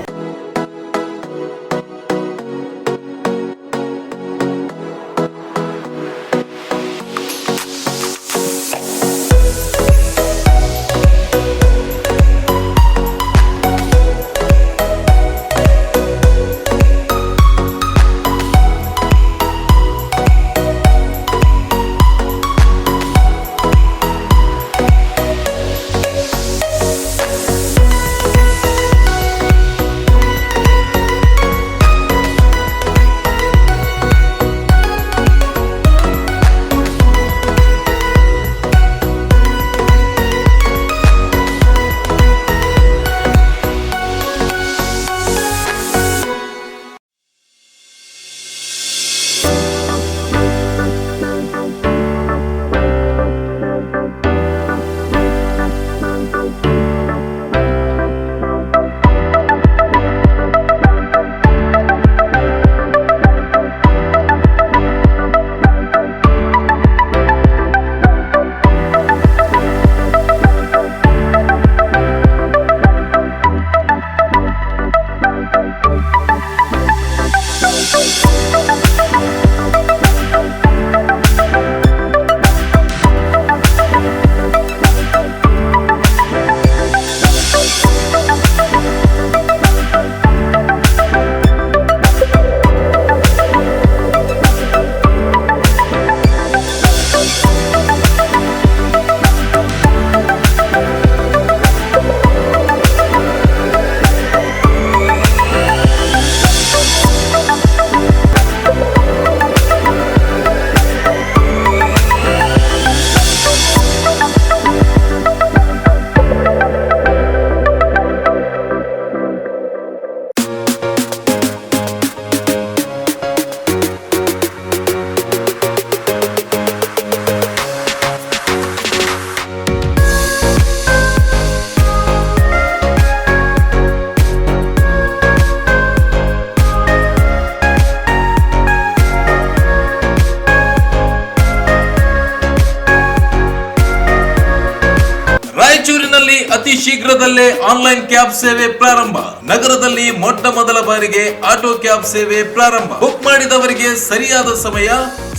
ಆನ್ಲೈನ್ ಕ್ಯಾಬ್ ಸೇವೆ ಪ್ರಾರಂಭ. ನಗರದಲ್ಲಿ ಮೊಟ್ಟ ಮೊದಲ ಬಾರಿಗೆ ಆಟೋ ಕ್ಯಾಬ್ ಸೇವೆ ಪ್ರಾರಂಭ. ಬುಕ್ ಮಾಡಿದವರಿಗೆ ಸರಿಯಾದ ಸಮಯ,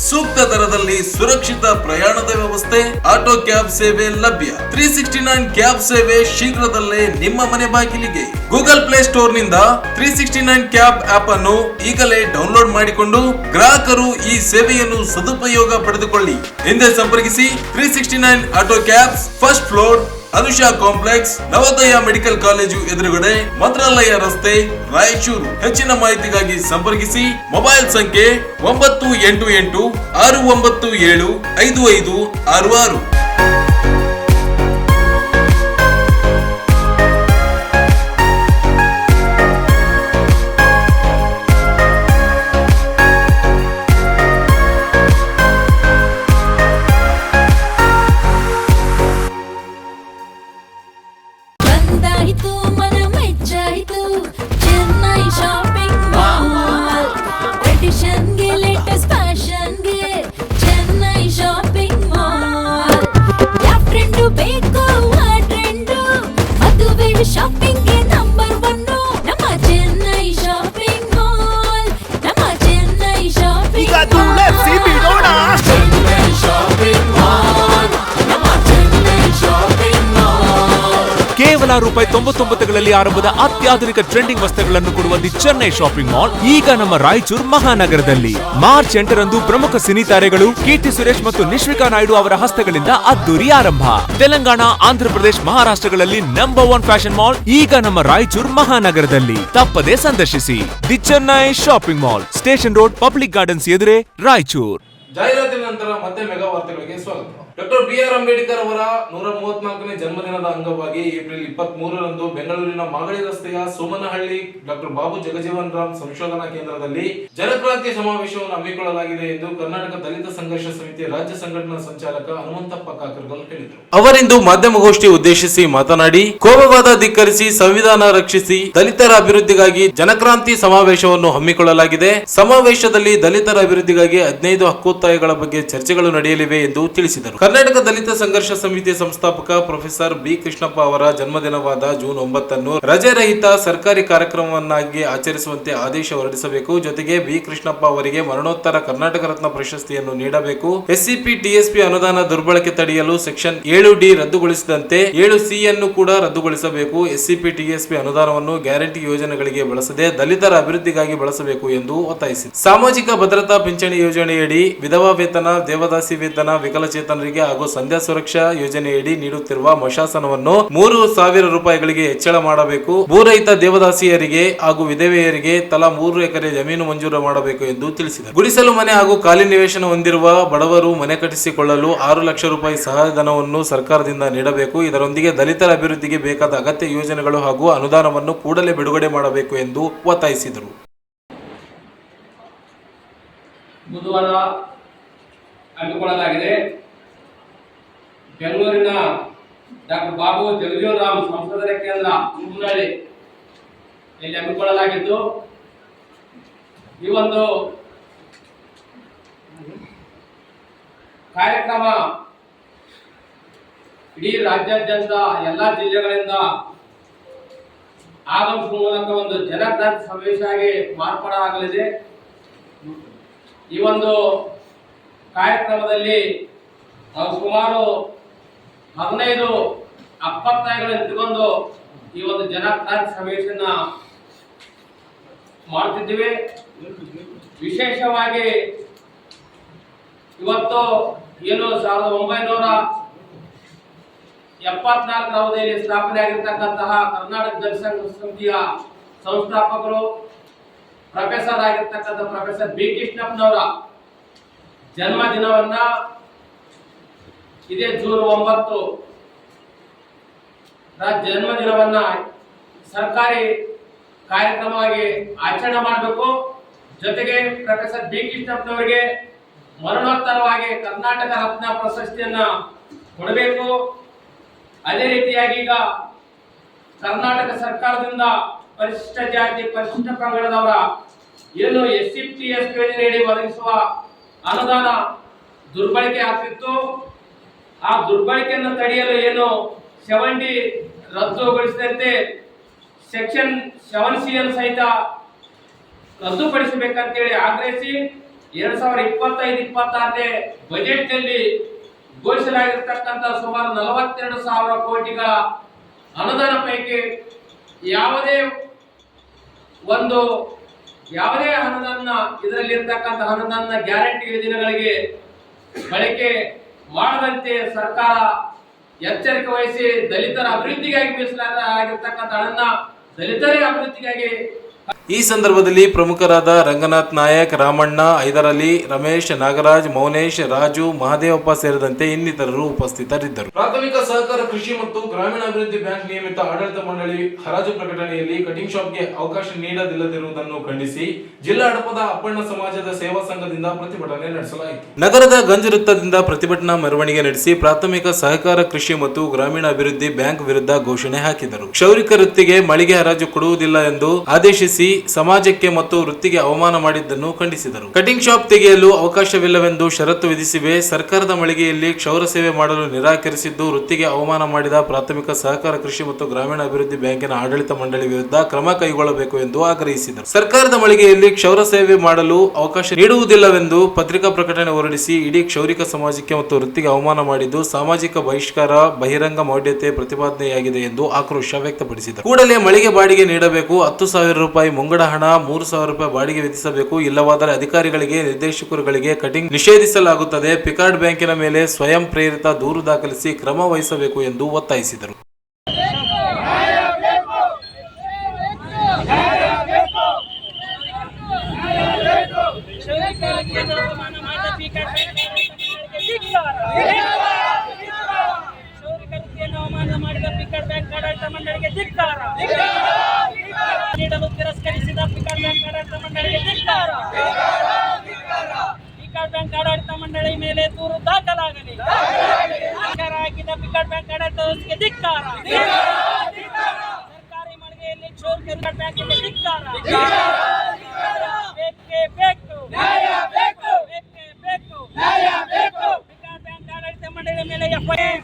ಸೂಕ್ತ ದರದಲ್ಲಿ ಸುರಕ್ಷಿತ ಪ್ರಯಾಣದ ವ್ಯವಸ್ಥೆ, ಆಟೋ ಕ್ಯಾಬ್ ಸೇವೆ ಲಭ್ಯ. ತ್ರೀ ಸಿಕ್ಸ್ಟಿ ನೈನ್ ಕ್ಯಾಬ್ ಸೇವೆ ಶೀಘ್ರದಲ್ಲೇ ನಿಮ್ಮ ಮನೆ ಬಾಗಿಲಿಗೆ. Google play ಸ್ಟೋರ್ನಿಂದ three sixty nine cab app ಅನ್ನು ಈಗಲೇ ಡೌನ್ಲೋಡ್ ಮಾಡಿಕೊಂಡು ಗ್ರಾಹಕರು ಈ ಸೇವೆಯನ್ನು ಸದುಪಯೋಗ ಪಡೆದುಕೊಳ್ಳಿ. ಹಿಂದೆ ಸಂಪರ್ಕಿಸಿ three sixty nine auto cab first floor Anusha complex, Navodaya medical college ಎದುರುಗಡೆ ಮಂತ್ರಾಲಯ ರಸ್ತೆ, ರಾಯಚೂರು. ಹೆಚ್ಚಿನ ಮಾಹಿತಿಗಾಗಿ ಸಂಪರ್ಕಿಸಿ. ಮೊಬೈಲ್ ಸಂಖ್ಯೆ ಒಂಬತ್ತು ಎಂಟು ಎಂಟು ಆರು ಒಂಬತ್ತು ಏಳು ಐದು ಐದು ಆರು ಆರು. ರೂಪಾಯಿ ತೊಂಬತ್ತೊಂಬತ್ತುಗಳಲ್ಲಿ ಆರಂಭದ ಅತ್ಯಾಧುನಿಕ ಟ್ರೆಂಡಿಂಗ್ ವಸ್ತುಗಳನ್ನು ಕೊಡುವ ದಿ ಚೆನ್ನೈ ಶಾಪಿಂಗ್ ಮಾಲ್, ಈಗ ನಮ್ಮ ರಾಯಚೂರು ಮಹಾನಗರದಲ್ಲಿ. ಮಾರ್ಚ್ ಎಂಟರಂದು ಪ್ರಮುಖ ಸಿನಿ ತಾರೆಗಳು ಕೀರ್ತಿ ಸುರೇಶ್ ಮತ್ತು ನಿಶ್ವಿಕಾ ನಾಯ್ಡು ಅವರ ಹಸ್ತಗಳಿಂದ ಅದ್ದೂರಿ ಆರಂಭ. ತೆಲಂಗಾಣ ಆಂಧ್ರಪ್ರದೇಶ ಮಹಾರಾಷ್ಟ್ರಗಳಲ್ಲಿ ನಂಬರ್ ಒನ್ ಫ್ಯಾಷನ್ ಮಾಲ್ ಈಗ ನಮ್ಮ ರಾಯಚೂರು ಮಹಾನಗರದಲ್ಲಿ. ತಪ್ಪದೇ ಸಂದರ್ಶಿಸಿ. The Chennai shopping mall, station road, public gardens ಎದುರೇ ರಾಯಚೂರು. ಜಾಹೀರಾತಿನ ನಂತರ ಮತ್ತೆ ಮೆಗಾ ವಾರ್ತೆಗಳಿಗೆ ಸ್ವಾಗತ. ಡಾಕ್ಟರ್ ಬಿ ಆರ್ ಅಂಬೇಡ್ಕರ್ ಅವರ ನೂರ ಮೂವತ್ನಾಲ್ಕನೇ ಜನ್ಮದಿನದ ಅಂಗವಾಗಿ ಏಪ್ರಿಲ್ ಇಪ್ಪತ್ತ್ ಮೂರರಂದು ಬೆಂಗಳೂರಿನ ಮಾಗಡಿ ರಸ್ತೆಯ ಸೋಮನಹಳ್ಳಿ ಡಾಕ್ಟರ್ ಬಾಬು ಜಗಜೀವನ್ ರಾಮ್ ಸಂಶೋಧನಾ ಕೇಂದ್ರದಲ್ಲಿ ಜನಕ್ರಾಂತಿ ಸಮಾವೇಶವನ್ನು ಹಮ್ಮಿಕೊಳ್ಳಲಾಗಿದೆ ಎಂದು ಕರ್ನಾಟಕ ದಲಿತ ಸಂಘರ್ಷ ಸಮಿತಿ ರಾಜ್ಯ ಸಂಘಟನಾ ಸಂಚಾಲಕ ಹನುಮಂತಪ್ಪ ಕಾಕರ್ಗಲ್ ಹೇಳಿದರು. ಅವರಿಂದು ಮಾಧ್ಯಮಗೋಷ್ಠಿ ಉದ್ದೇಶಿಸಿ ಮಾತನಾಡಿ ಕೋಪವಾದ ಧಿಕ್ಕರಿಸಿ ಸಂವಿಧಾನ ರಕ್ಷಿಸಿ ದಲಿತರ ಅಭಿವೃದ್ಧಿಗಾಗಿ ಜನಕ್ರಾಂತಿ ಸಮಾವೇಶವನ್ನು ಹಮ್ಮಿಕೊಳ್ಳಲಾಗಿದೆ. ಸಮಾವೇಶದಲ್ಲಿ ದಲಿತರ ಅಭಿವೃದ್ಧಿಗಾಗಿ ಹದಿನೈದು ಹಕ್ಕೊತ್ತಾಯಗಳ ಬಗ್ಗೆ ಚರ್ಚೆಗಳು ನಡೆಯಲಿವೆ ಎಂದು ತಿಳಿಸಿದರು. ಕರ್ನಾಟಕ ದಲಿತ ಸಂಘರ್ಷ ಸಮಿತಿ ಸಂಸ್ಥಾಪಕ ಪ್ರೊಫೆಸರ್ ಬಿ ಕೃಷ್ಣಪ್ಪ ಅವರ ಜನ್ಮದಿನವಾದ ಜೂನ್ ಒಂಬತ್ತನ್ನು ರಜೆ ರಹಿತ ಸರ್ಕಾರಿ ಕಾರ್ಯಕ್ರಮವನ್ನಾಗಿ ಆಚರಿಸುವಂತೆ ಆದೇಶ ಹೊರಡಿಸಬೇಕು. ಜೊತೆಗೆ ಬಿ ಕೃಷ್ಣಪ್ಪ ಅವರಿಗೆ ಮರಣೋತ್ತರ ಕರ್ನಾಟಕ ರತ್ನ ಪ್ರಶಸ್ತಿಯನ್ನು ನೀಡಬೇಕು. ಎಸ್ಸಿಪಿ, ಟಿಎಸ್ಪಿ ಅನುದಾನ ದುರ್ಬಳಕೆ ತಡೆಯಲು ಸೆಕ್ಷನ್ ಏಳು ಡಿ ರದ್ದುಗೊಳಿಸಿದಂತೆ ಏಳು ಸಿ ಅನ್ನು ಕೂಡ ರದ್ದುಗೊಳಿಸಬೇಕು. ಎಸ್ಸಿಪಿ, ಟಿಎಸ್ಪಿ ಅನುದಾನವನ್ನು ಗ್ಯಾರಂಟಿ ಯೋಜನೆಗಳಿಗೆ ಬಳಸದೆ ದಲಿತರ ಅಭಿವೃದ್ಧಿಗಾಗಿ ಬಳಸಬೇಕು ಎಂದು ಒತ್ತಾಯಿಸಿದೆ ಸಾಮಾಜಿಕ ಭದ್ರತಾ ಪಿಂಚಣಿ ಯೋಜನೆಯಡಿ ವಿಧವಾ ವೇತನ, ದೇವದಾಸಿ ವೇತನ, ವಿಕಲಚೇತನರಿಗೆ ಹಾಗೂ ಸಂಧ್ಯಾ ಸುರಕ್ಷಾ ಯೋಜನೆಯಡಿ ನೀಡುತ್ತಿರುವ ಮಶಾಸನವನ್ನು ಮೂರು ಸಾವಿರ ರೂಪಾಯಿಗಳಿಗೆ ಹೆಚ್ಚಳ ಮಾಡಬೇಕು. ಭೂರಹಿತ ದೇವದಾಸಿಯರಿಗೆ ಹಾಗೂ ವಿಧವೆಯರಿಗೆ ತಲಾ ಮೂರು ಎಕರೆ ಜಮೀನು ಮಂಜೂರು ಮಾಡಬೇಕು ಎಂದು ತಿಳಿಸಿದರು. ಗುಡಿಸಲು ಮನೆ ಹಾಗೂ ಖಾಲಿ ನಿವೇಶನ ಹೊಂದಿರುವ ಬಡವರು ಮನೆ ಕಟ್ಟಿಸಿಕೊಳ್ಳಲು ಆರು ಲಕ್ಷ ರೂಪಾಯಿ ಸಹಾಯಧನವನ್ನು ಸರ್ಕಾರದಿಂದ ನೀಡಬೇಕು. ಇದರೊಂದಿಗೆ ದಲಿತರ ಅಭಿವೃದ್ಧಿಗೆ ಬೇಕಾದ ಅಗತ್ಯ ಯೋಜನೆಗಳು ಹಾಗೂ ಅನುದಾನವನ್ನು ಕೂಡಲೇ ಬಿಡುಗಡೆ ಮಾಡಬೇಕು ಎಂದು ಒತ್ತಾಯಿಸಿದರು. ಬುಧವಾರ ಹಮ್ಮಿಕೊಳ್ಳಲಾಗಿದೆ ಬೆಂಗಳೂರಿನ ಡಾಕ್ಟರ್ ಬಾಬು ಜಗಜೀವನ್ ರಾಮ್ ಕೇಂದ್ರ ಮುನ್ನಳ್ಳಿ ಇಲ್ಲಿ ಹಮ್ಮಿಕೊಳ್ಳಲಾಗಿದ್ದು ಈ ಒಂದು ಕಾರ್ಯಕ್ರಮ ಇಡೀ ರಾಜ್ಯಾದ್ಯಂತ ಎಲ್ಲ ಜಿಲ್ಲೆಗಳಿಂದ ಆಗಮಿಸುವ ಮೂಲಕ ಒಂದು ಜನಕ್ರಾಂತಿ ಸಮಾವೇಶ ಆಗಿ ಮಾರ್ಪಾಡಾಗಲಿದೆ. ಈ ಒಂದು ಕಾರ್ಯಕ್ರಮದಲ್ಲಿ ಸುಮಾರು ಹದಿನೈದು ಅಪ್ಪತ್ತಾಯಿಗಳನ್ನು ಇಟ್ಕೊಂಡು ಈ ಒಂದು ಜನಕ್ರಾಂತಿ ಸಮಾವೇಶನ ಮಾಡ್ತಿದ್ದೀವಿ ವಿಶೇಷವಾಗಿ ಇವತ್ತು ಏನು ಸಾವಿರದ ಒಂಬೈನೂರ ಎಪ್ಪತ್ನಾಲ್ಕರ ಅವಧಿಯಲ್ಲಿ ಸ್ಥಾಪನೆ ಆಗಿರ್ತಕ್ಕಂತಹ ಕರ್ನಾಟಕ ಜನಸಂಘ ಸಮಿತಿಯ ಸಂಸ್ಥಾಪಕರು, ಪ್ರೊಫೆಸರ್ ಆಗಿರ್ತಕ್ಕಂಥ ಪ್ರೊಫೆಸರ್ ಬಿ ಕೃಷ್ಣಪ್ಪನವರ ಜನ್ಮದಿನವನ್ನ ಇದೇ ಜೂನ್ ಒಂಬತ್ತು. ಜನ್ಮದಿನವನ್ನ ಸರ್ಕಾರಿ ಕಾರ್ಯಕ್ರಮವಾಗಿ ಆಚರಣೆ ಮಾಡಬೇಕು. ಜೊತೆಗೆ ಪ್ರೊಫೆಸರ್ ಬಿ ಕೃಷ್ಣಪ್ಪನವರಿಗೆ ಮರಣೋತ್ತರವಾಗಿ ಕರ್ನಾಟಕ ರತ್ನ ಪ್ರಶಸ್ತಿಯನ್ನ ಕೊಡಬೇಕು. ಅದೇ ರೀತಿಯಾಗಿ ಈಗ ಕರ್ನಾಟಕ ಸರ್ಕಾರದಿಂದ ಪರಿಶಿಷ್ಟ ಜಾತಿ, ಪರಿಶಿಷ್ಟ ಪಂಗಡದವರ ಏನು ಎಸ್ ಸಿ ಟಿ ಎಸ್ ಯೋಜನೆಯಡಿ ಒದಗಿಸುವ ಅನುದಾನ ದುರ್ಬಳಕೆ ಆಗ್ತಿತ್ತು. ಆ ದುರ್ಬಳಕೆಯನ್ನು ತಡೆಯಲು ಏನು ಸೆವೆಂಟಿ ರದ್ದುಗೊಳಿಸಿದಂತೆ ಸೆಕ್ಷನ್ ಸೆವೆನ್ ಸಿ ಸಹಿತ ರದ್ದುಪಡಿಸಬೇಕಂತೇಳಿ ಆಗ್ರಹಿಸಿ ಎರಡು ಸಾವಿರದ ಇಪ್ಪತ್ತೈದು, ಇಪ್ಪತ್ತಾರನೇ ಬಜೆಟ್ನಲ್ಲಿ ಘೋಷಿಸಲಾಗಿರ್ತಕ್ಕಂಥ ಸುಮಾರು ನಲವತ್ತೆರಡು ಸಾವಿರ ಕೋಟಿಗಳ ಅನುದಾನ ಪೈಕಿ ಯಾವುದೇ ಒಂದು ಯಾವುದೇ ಅನುದಾನ ಇದರಲ್ಲಿರ್ತಕ್ಕಂಥ ಅನುದಾನ ಗ್ಯಾರಂಟಿ ಯೋಜನೆಗಳಿಗೆ ಬಳಕೆ ಮಾಡದಂತೆ ಸರ್ಕಾರ ಎಚ್ಚರಿಕೆ ವಹಿಸಿ ದಲಿತರ ಅಭಿವೃದ್ಧಿಗಾಗಿ ಮೀಸಲಾದ ಆಗಿರ್ತಕ್ಕಂಥ ಹಣನ್ನ ದಲಿತರೇ ಅಭಿವೃದ್ಧಿಗಾಗಿ ಈ ಸಂದರ್ಭದಲ್ಲಿ ಪ್ರಮುಖರಾದ ರಂಗನಾಥ್ ನಾಯಕ್ ರಾಮಣ್ಣ ಹೈದರಲಿ ರಮೇಶ್ ನಾಗರಾಜ್ ಮೌನೇಶ್ ರಾಜು ಮಹದೇವಪ್ಪ ಸೇರಿದಂತೆ ಇನ್ನಿತರರು ಉಪಸ್ಥಿತರಿದ್ದರು. ಪ್ರಾಥಮಿಕ ಸಹಕಾರ ಕೃಷಿ ಮತ್ತು ಗ್ರಾಮೀಣಾಭಿವೃದ್ಧಿ ಬ್ಯಾಂಕ್ ನಿಯಮಿತ ಆಡಳಿತ ಮಂಡಳಿ ಹರಾಜು ಪ್ರಕಟಣೆಯಲ್ಲಿ ಕಟಿಂಗ್ ಶಾಪ್ಗೆ ಅವಕಾಶ ನೀಡದಿಲ್ಲದಿರುವುದನ್ನು ಖಂಡಿಸಿ ಜಿಲ್ಲಾ ಹಡಪದ ಅಪ್ಪಣ್ಣ ಸಮಾಜದ ಸೇವಾ ಸಂಘದಿಂದ ಪ್ರತಿಭಟನೆ ನಡೆಸಲಾಯಿತು. ನಗರದ ಗಂಜ್ ವೃತ್ತದಿಂದ ಪ್ರತಿಭಟನಾ ಮೆರವಣಿಗೆ ನಡೆಸಿ ಪ್ರಾಥಮಿಕ ಸಹಕಾರ ಕೃಷಿ ಮತ್ತು ಗ್ರಾಮೀಣಾಭಿವೃದ್ಧಿ ಬ್ಯಾಂಕ್ ವಿರುದ್ಧ ಘೋಷಣೆ ಹಾಕಿದರು. ಕ್ಷೌರಿಕ ವೃತ್ತಿಗೆ ಮಳಿಗೆ ಹರಾಜು ಕೊಡುವುದಿಲ್ಲ ಎಂದು ಆದೇಶಿಸಿ ಸಮಾಜಕ್ಕೆ ಮತ್ತು ವೃತ್ತಿಗೆ ಅವಮಾನ ಮಾಡಿದ್ದನ್ನು ಖಂಡಿಸಿದರು. ಕಟಿಂಗ್ ಶಾಪ್ ತೆಗೆಯಲು ಅವಕಾಶವಿಲ್ಲವೆಂದು ಷರತ್ತು ವಿಧಿಸಿವೆ. ಸರ್ಕಾರದ ಮಳಿಗೆಯಲ್ಲಿ ಕ್ಷೌರ ಸೇವೆ ಮಾಡಲು ನಿರಾಕರಿಸಿದ್ದು, ವೃತ್ತಿಗೆ ಅವಮಾನ ಮಾಡಿದ ಪ್ರಾಥಮಿಕ ಸಹಕಾರ ಕೃಷಿ ಮತ್ತು ಗ್ರಾಮೀಣ ಅಭಿವೃದ್ಧಿ ಬ್ಯಾಂಕಿನ ಆಡಳಿತ ಮಂಡಳಿ ವಿರುದ್ಧ ಕ್ರಮ ಕೈಗೊಳ್ಳಬೇಕು ಎಂದು ಆಗ್ರಹಿಸಿದರು. ಸರ್ಕಾರದ ಮಳಿಗೆಯಲ್ಲಿ ಕ್ಷೌರ ಸೇವೆ ಮಾಡಲು ಅವಕಾಶ ನೀಡುವುದಿಲ್ಲವೆಂದು ಪತ್ರಿಕಾ ಪ್ರಕಟಣೆ ಹೊರಡಿಸಿ, ಇಡೀ ಕ್ಷೌರಿಕ ಸಮಾಜಕ್ಕೆ ಮತ್ತು ವೃತ್ತಿಗೆ ಅವಮಾನ ಮಾಡಿದ್ದು ಸಾಮಾಜಿಕ ಬಹಿಷ್ಕಾರ, ಬಹಿರಂಗ ಮೌಢ್ಯತೆ ಪ್ರತಿಪಾದನೆಯಾಗಿದೆ ಎಂದು ಆಕ್ರೋಶ ವ್ಯಕ್ತಪಡಿಸಿದರು. ಕೂಡಲೇ ಮಳಿಗೆ ಬಾಡಿಗೆ ನೀಡಬೇಕು. ಹತ್ತು ಸಾವಿರ ರೂಪಾಯಿ ಮುಂಗಡ ಹಣ ಮೂರು ಸಾವಿರ ರೂಪಾಯಿ ಬಾಡಿಗೆ ವಿಧಿಸಬೇಕು. ಇಲ್ಲವಾದರೆ ಅಧಿಕಾರಿಗಳಿಗೆ, ನಿರ್ದೇಶಕರುಗಳಿಗೆ ಕಟಿಂಗ್ ನಿಷೇಧಿಸಲಾಗುತ್ತದೆ. ಪಿಕಾರ್ಡ್ ಬ್ಯಾಂಕಿನ ಮೇಲೆ ಸ್ವಯಂ ಪ್ರೇರಿತ ದೂರು ದಾಖಲಿಸಿ ಕ್ರಮ ವಹಿಸಬೇಕು ಎಂದು ಒತ್ತಾಯಿಸಿದರು. ಮಾಡಿದ ಪಿಕಾರ್ಡ್ ಬ್ಯಾಂಕ್ ಆಡಳಿತ ಮಂಡಳಿಗೆ ಧಿಕ್ಕಾರ. ನೀಡಲು ತಿರಸ್ಕರಿಸಿದ ಪಿಕರ್ ಬ್ಯಾಂಕ್ ಆಡಳಿತ ಮಂಡಳಿಗೆ ಧಿಕ್ಕಾರ ಪಿಕರ್ ಬ್ಯಾಂಕ್ ಆಡಳಿತ ಮಂಡಳಿ ಮೇಲೆ ದೂರು ದಾಖಲಾಗಲಿ ಸರ್ಕಾರ ಹಾಕಿದ ಪಿಕರ್ ಬ್ಯಾಂಕ್ ಆಡಳಿತ ವ್ಯವಸ್ಥೆಗೆ ಧಿಕ್ಕಾರ ಸರ್ಕಾರಿ ಮಳಿಗೆಯಲ್ಲಿ ಶೌರಿಕ ಬ್ಯಾಂಕಿಗೆ ಧಿಕ್ಕಾರ ಬೇಕೇ ಬೇಕು ಬೇಕೇ ಬೇಕು ಪಿಕರ್ ಬ್ಯಾಂಕ್ ಆಡಳಿತ ಮಂಡಳಿ ಮೇಲೆ ಎಫ್ಐಆರ್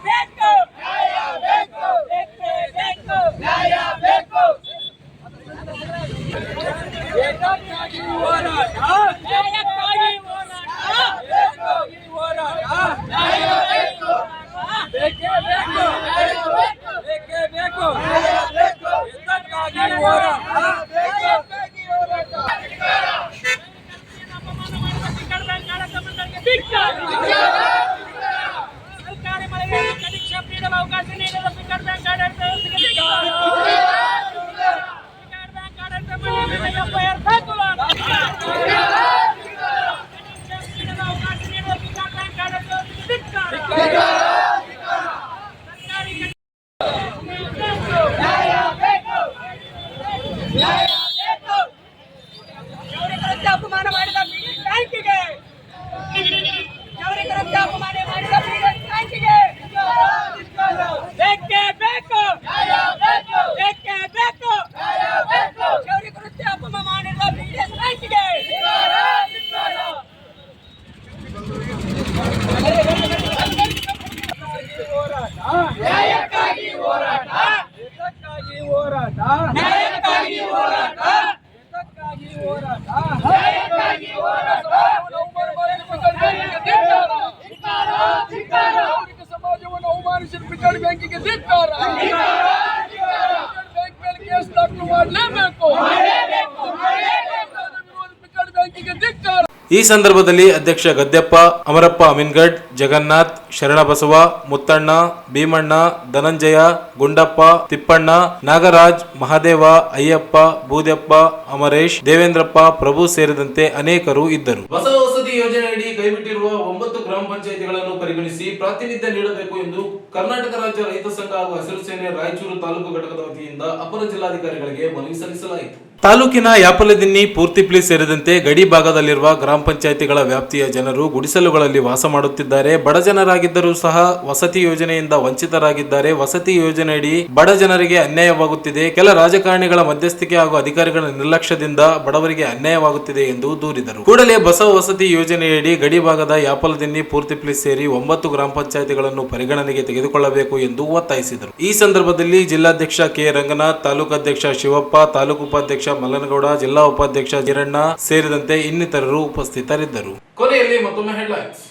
ಈ ಸಂದರ್ಭದಲ್ಲಿ ಅಧ್ಯಕ್ಷ ಗದ್ದೆಪ್ಪ ಅಮರಪ್ಪ ಅಮಿನ್ಗಡ್, ಜಗನ್ನಾಥ್, ಶರಣಬಸವ, ಮುತ್ತಣ್ಣ, ಭೀಮಣ್ಣ, ಧನಂಜಯ, ಗುಂಡಪ್ಪ, ತಿಪ್ಪಣ್ಣ, ನಾಗರಾಜ್, ಮಹಾದೇವ, ಅಯ್ಯಪ್ಪ ಬೂದೆಪ್ಪ ಅಮರೇಶ್, ದೇವೇಂದ್ರಪ್ಪ, ಪ್ರಭು ಸೇರಿದಂತೆ ಅನೇಕರು ಇದ್ದರು. ಹೊಸ ವಸತಿ ಯೋಜನೆಯಡಿ ಕೈಬಿಟ್ಟಿರುವ ಒಂಬತ್ತು ಗ್ರಾಮ ಪಂಚಾಯಿತಿಗಳನ್ನು ಪರಿಗಣಿಸಿ ಪ್ರಾತಿನಿಧ್ಯ ನೀಡಬೇಕು ಎಂದು ಕರ್ನಾಟಕ ರಾಜ್ಯ ರೈತ ಸಂಘ ಹಾಗೂ ಹಸಿರು ಸೇನೆ ರಾಯಚೂರು ತಾಲೂಕು ಘಟಕದ ವತಿಯಿಂದ ಅಪರ ಜಿಲ್ಲಾಧಿಕಾರಿಗಳಿಗೆ ಮನವಿ ಸಲ್ಲಿಸಲಾಯಿತು. ತಾಲೂಕಿನ ಯಾಪಲದಿನ್ನಿ ಪೂರ್ತಿಪ್ಲಿ ಸೇರಿದಂತೆ ಗಡಿ ಭಾಗದಲ್ಲಿರುವ ಗ್ರಾಮ ಪಂಚಾಯಿತಿಗಳ ವ್ಯಾಪ್ತಿಯ ಜನರು ಗುಡಿಸಲುಗಳಲ್ಲಿ ವಾಸ ಮಾಡುತ್ತಿದ್ದಾರೆ. ಬಡ ಜನರಾಗಿದ್ದರೂ ಸಹ ವಸತಿ ಯೋಜನೆಯಿಂದ ವಂಚಿತರಾಗಿದ್ದಾರೆ. ವಸತಿ ಯೋಜನೆಯಡಿ ಬಡ ಜನರಿಗೆ ಅನ್ಯಾಯವಾಗುತ್ತಿದೆ. ಕೆಲ ರಾಜಕಾರಣಿಗಳ ಮಧ್ಯಸ್ಥಿಕೆ ಹಾಗೂ ಅಧಿಕಾರಿಗಳ ನಿರ್ಲಕ್ಷ್ಯದಿಂದ ಬಡವರಿಗೆ ಅನ್ಯಾಯವಾಗುತ್ತಿದೆ ಎಂದು ದೂರಿದರು. ಕೂಡಲೇ ಬಸವ ವಸತಿ ಯೋಜನೆಯಡಿ ಗಡಿ ಭಾಗದ ಯಾಪಲದಿನ್ನಿ ಪೂರ್ತಿಪ್ಲಿ ಸೇರಿ ಒಂಬತ್ತು ಗ್ರಾಮ ಪಂಚಾಯಿತಿಗಳನ್ನು ಪರಿಗಣನೆಗೆ ತೆಗೆದುಕೊಳ್ಳಬೇಕು ಎಂದು ಒತ್ತಾಯಿಸಿದರು. ಈ ಸಂದರ್ಭದಲ್ಲಿ ಜಿಲ್ಲಾಧ್ಯಕ್ಷ ಕೆ ರಂಗನಾಥ್, ತಾಲೂಕಾಧ್ಯಕ್ಷ ಶಿವಪ್ಪ, ತಾಲೂಕು ಉಪಾಧ್ಯಕ್ಷ ಮಲ್ಲನಗೌಡ ಜಿಲ್ಲಾ ಉಪಾಧ್ಯಕ್ಷ ಜಿರಣ್ಣ ಸೇರಿದಂತೆ ಇನ್ನಿತರರು ಉಪಸ್ಥಿತರಿದ್ದರು. ಕೊನೆಯಲ್ಲಿ ಮತ್ತೊಮ್ಮೆ ಹೆಡ್ಲೈನ್ಸ್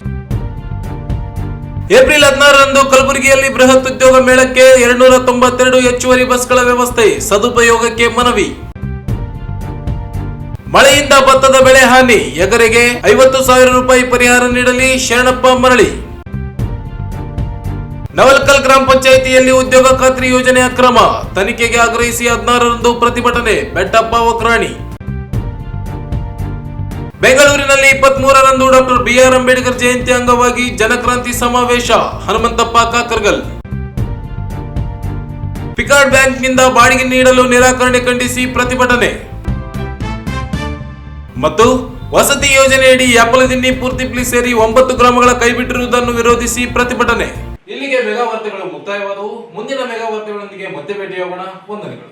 ಏಪ್ರಿಲ್ ಹದಿನಾರರಂದು ಕಲಬುರಗಿಯಲ್ಲಿ ಬೃಹತ್ ಉದ್ಯೋಗ ಮೇಳಕ್ಕೆ ಎರಡ್ನೂರ ತೊಂಬತ್ತೆರಡು ಹೆಚ್ಚುವರಿ ಬಸ್ಗಳ ವ್ಯವಸ್ಥೆ ಸದುಪಯೋಗಕ್ಕೆ ಮನವಿ. ಮಳೆಯಿಂದ ಭತ್ತದ ಬೆಳೆ ಹಾನಿ ಎಕರೆಗೆ ಐವತ್ತು ಸಾವಿರ ರೂಪಾಯಿ ಪರಿಹಾರ ನೀಡಲಿ ಶರಣಪ್ಪ ಮರಳಿ. ನವಲ್ಕಲ್ ಗ್ರಾಮ ಪಂಚಾಯಿತಿಯಲ್ಲಿ ಉದ್ಯೋಗ ಖಾತ್ರಿ ಯೋಜನೆ ಅಕ್ರಮ. ತನಿಖೆಗೆ ಆಗ್ರಹಿಸಿ ಹದಿನಾರರಂದು ಪ್ರತಿಭಟನೆ. ಬೆಟ್ಟಪ್ಪ ಒಕ್ರಾಣಿ ಬೆಂಗಳೂರಿನಲ್ಲಿ ಇಪ್ಪತ್ತ್ ಮೂರರಂದು ಡಾಕ್ಟರ್ ಬಿಆರ್ ಅಂಬೇಡ್ಕರ್ ಜಯಂತಿ ಅಂಗವಾಗಿ ಜನಕ್ರಾಂತಿ ಸಮಾವೇಶ. ಹನುಮಂತಪ್ಪ ಕಾಕರ್ಗಲ್. ಪಿಕಾರ್ಡ್ ಬ್ಯಾಂಕ್ನಿಂದ ಬಾಡಿಗೆ ನೀಡಲು ನಿರಾಕರಣೆ ಖಂಡಿಸಿ ಪ್ರತಿಭಟನೆ. ಮತ್ತು ವಸತಿ ಯೋಜನೆಯಡಿ ಯಾಪಲದಿನ್ನಿ ಪೂರ್ತಿಪ್ಲಿ ಸೇರಿ ಒಂಬತ್ತು ಗ್ರಾಮಗಳ ಕೈಬಿಟ್ಟಿರುವುದನ್ನು ವಿರೋಧಿಸಿ ಪ್ರತಿಭಟನೆ. ಇಲ್ಲಿಗೆ ಮೆಗಾವಾರ್ತೆಗಳು ಮುಕ್ತಾಯವಾದವು. ಮುಂದಿನ ಮೆಗಾವಾರ್ತೆಗಳೊಂದಿಗೆ ಮತ್ತೆ ಭೇಟಿಯಾಗೋಣ. ವಂದನೆಗಳು.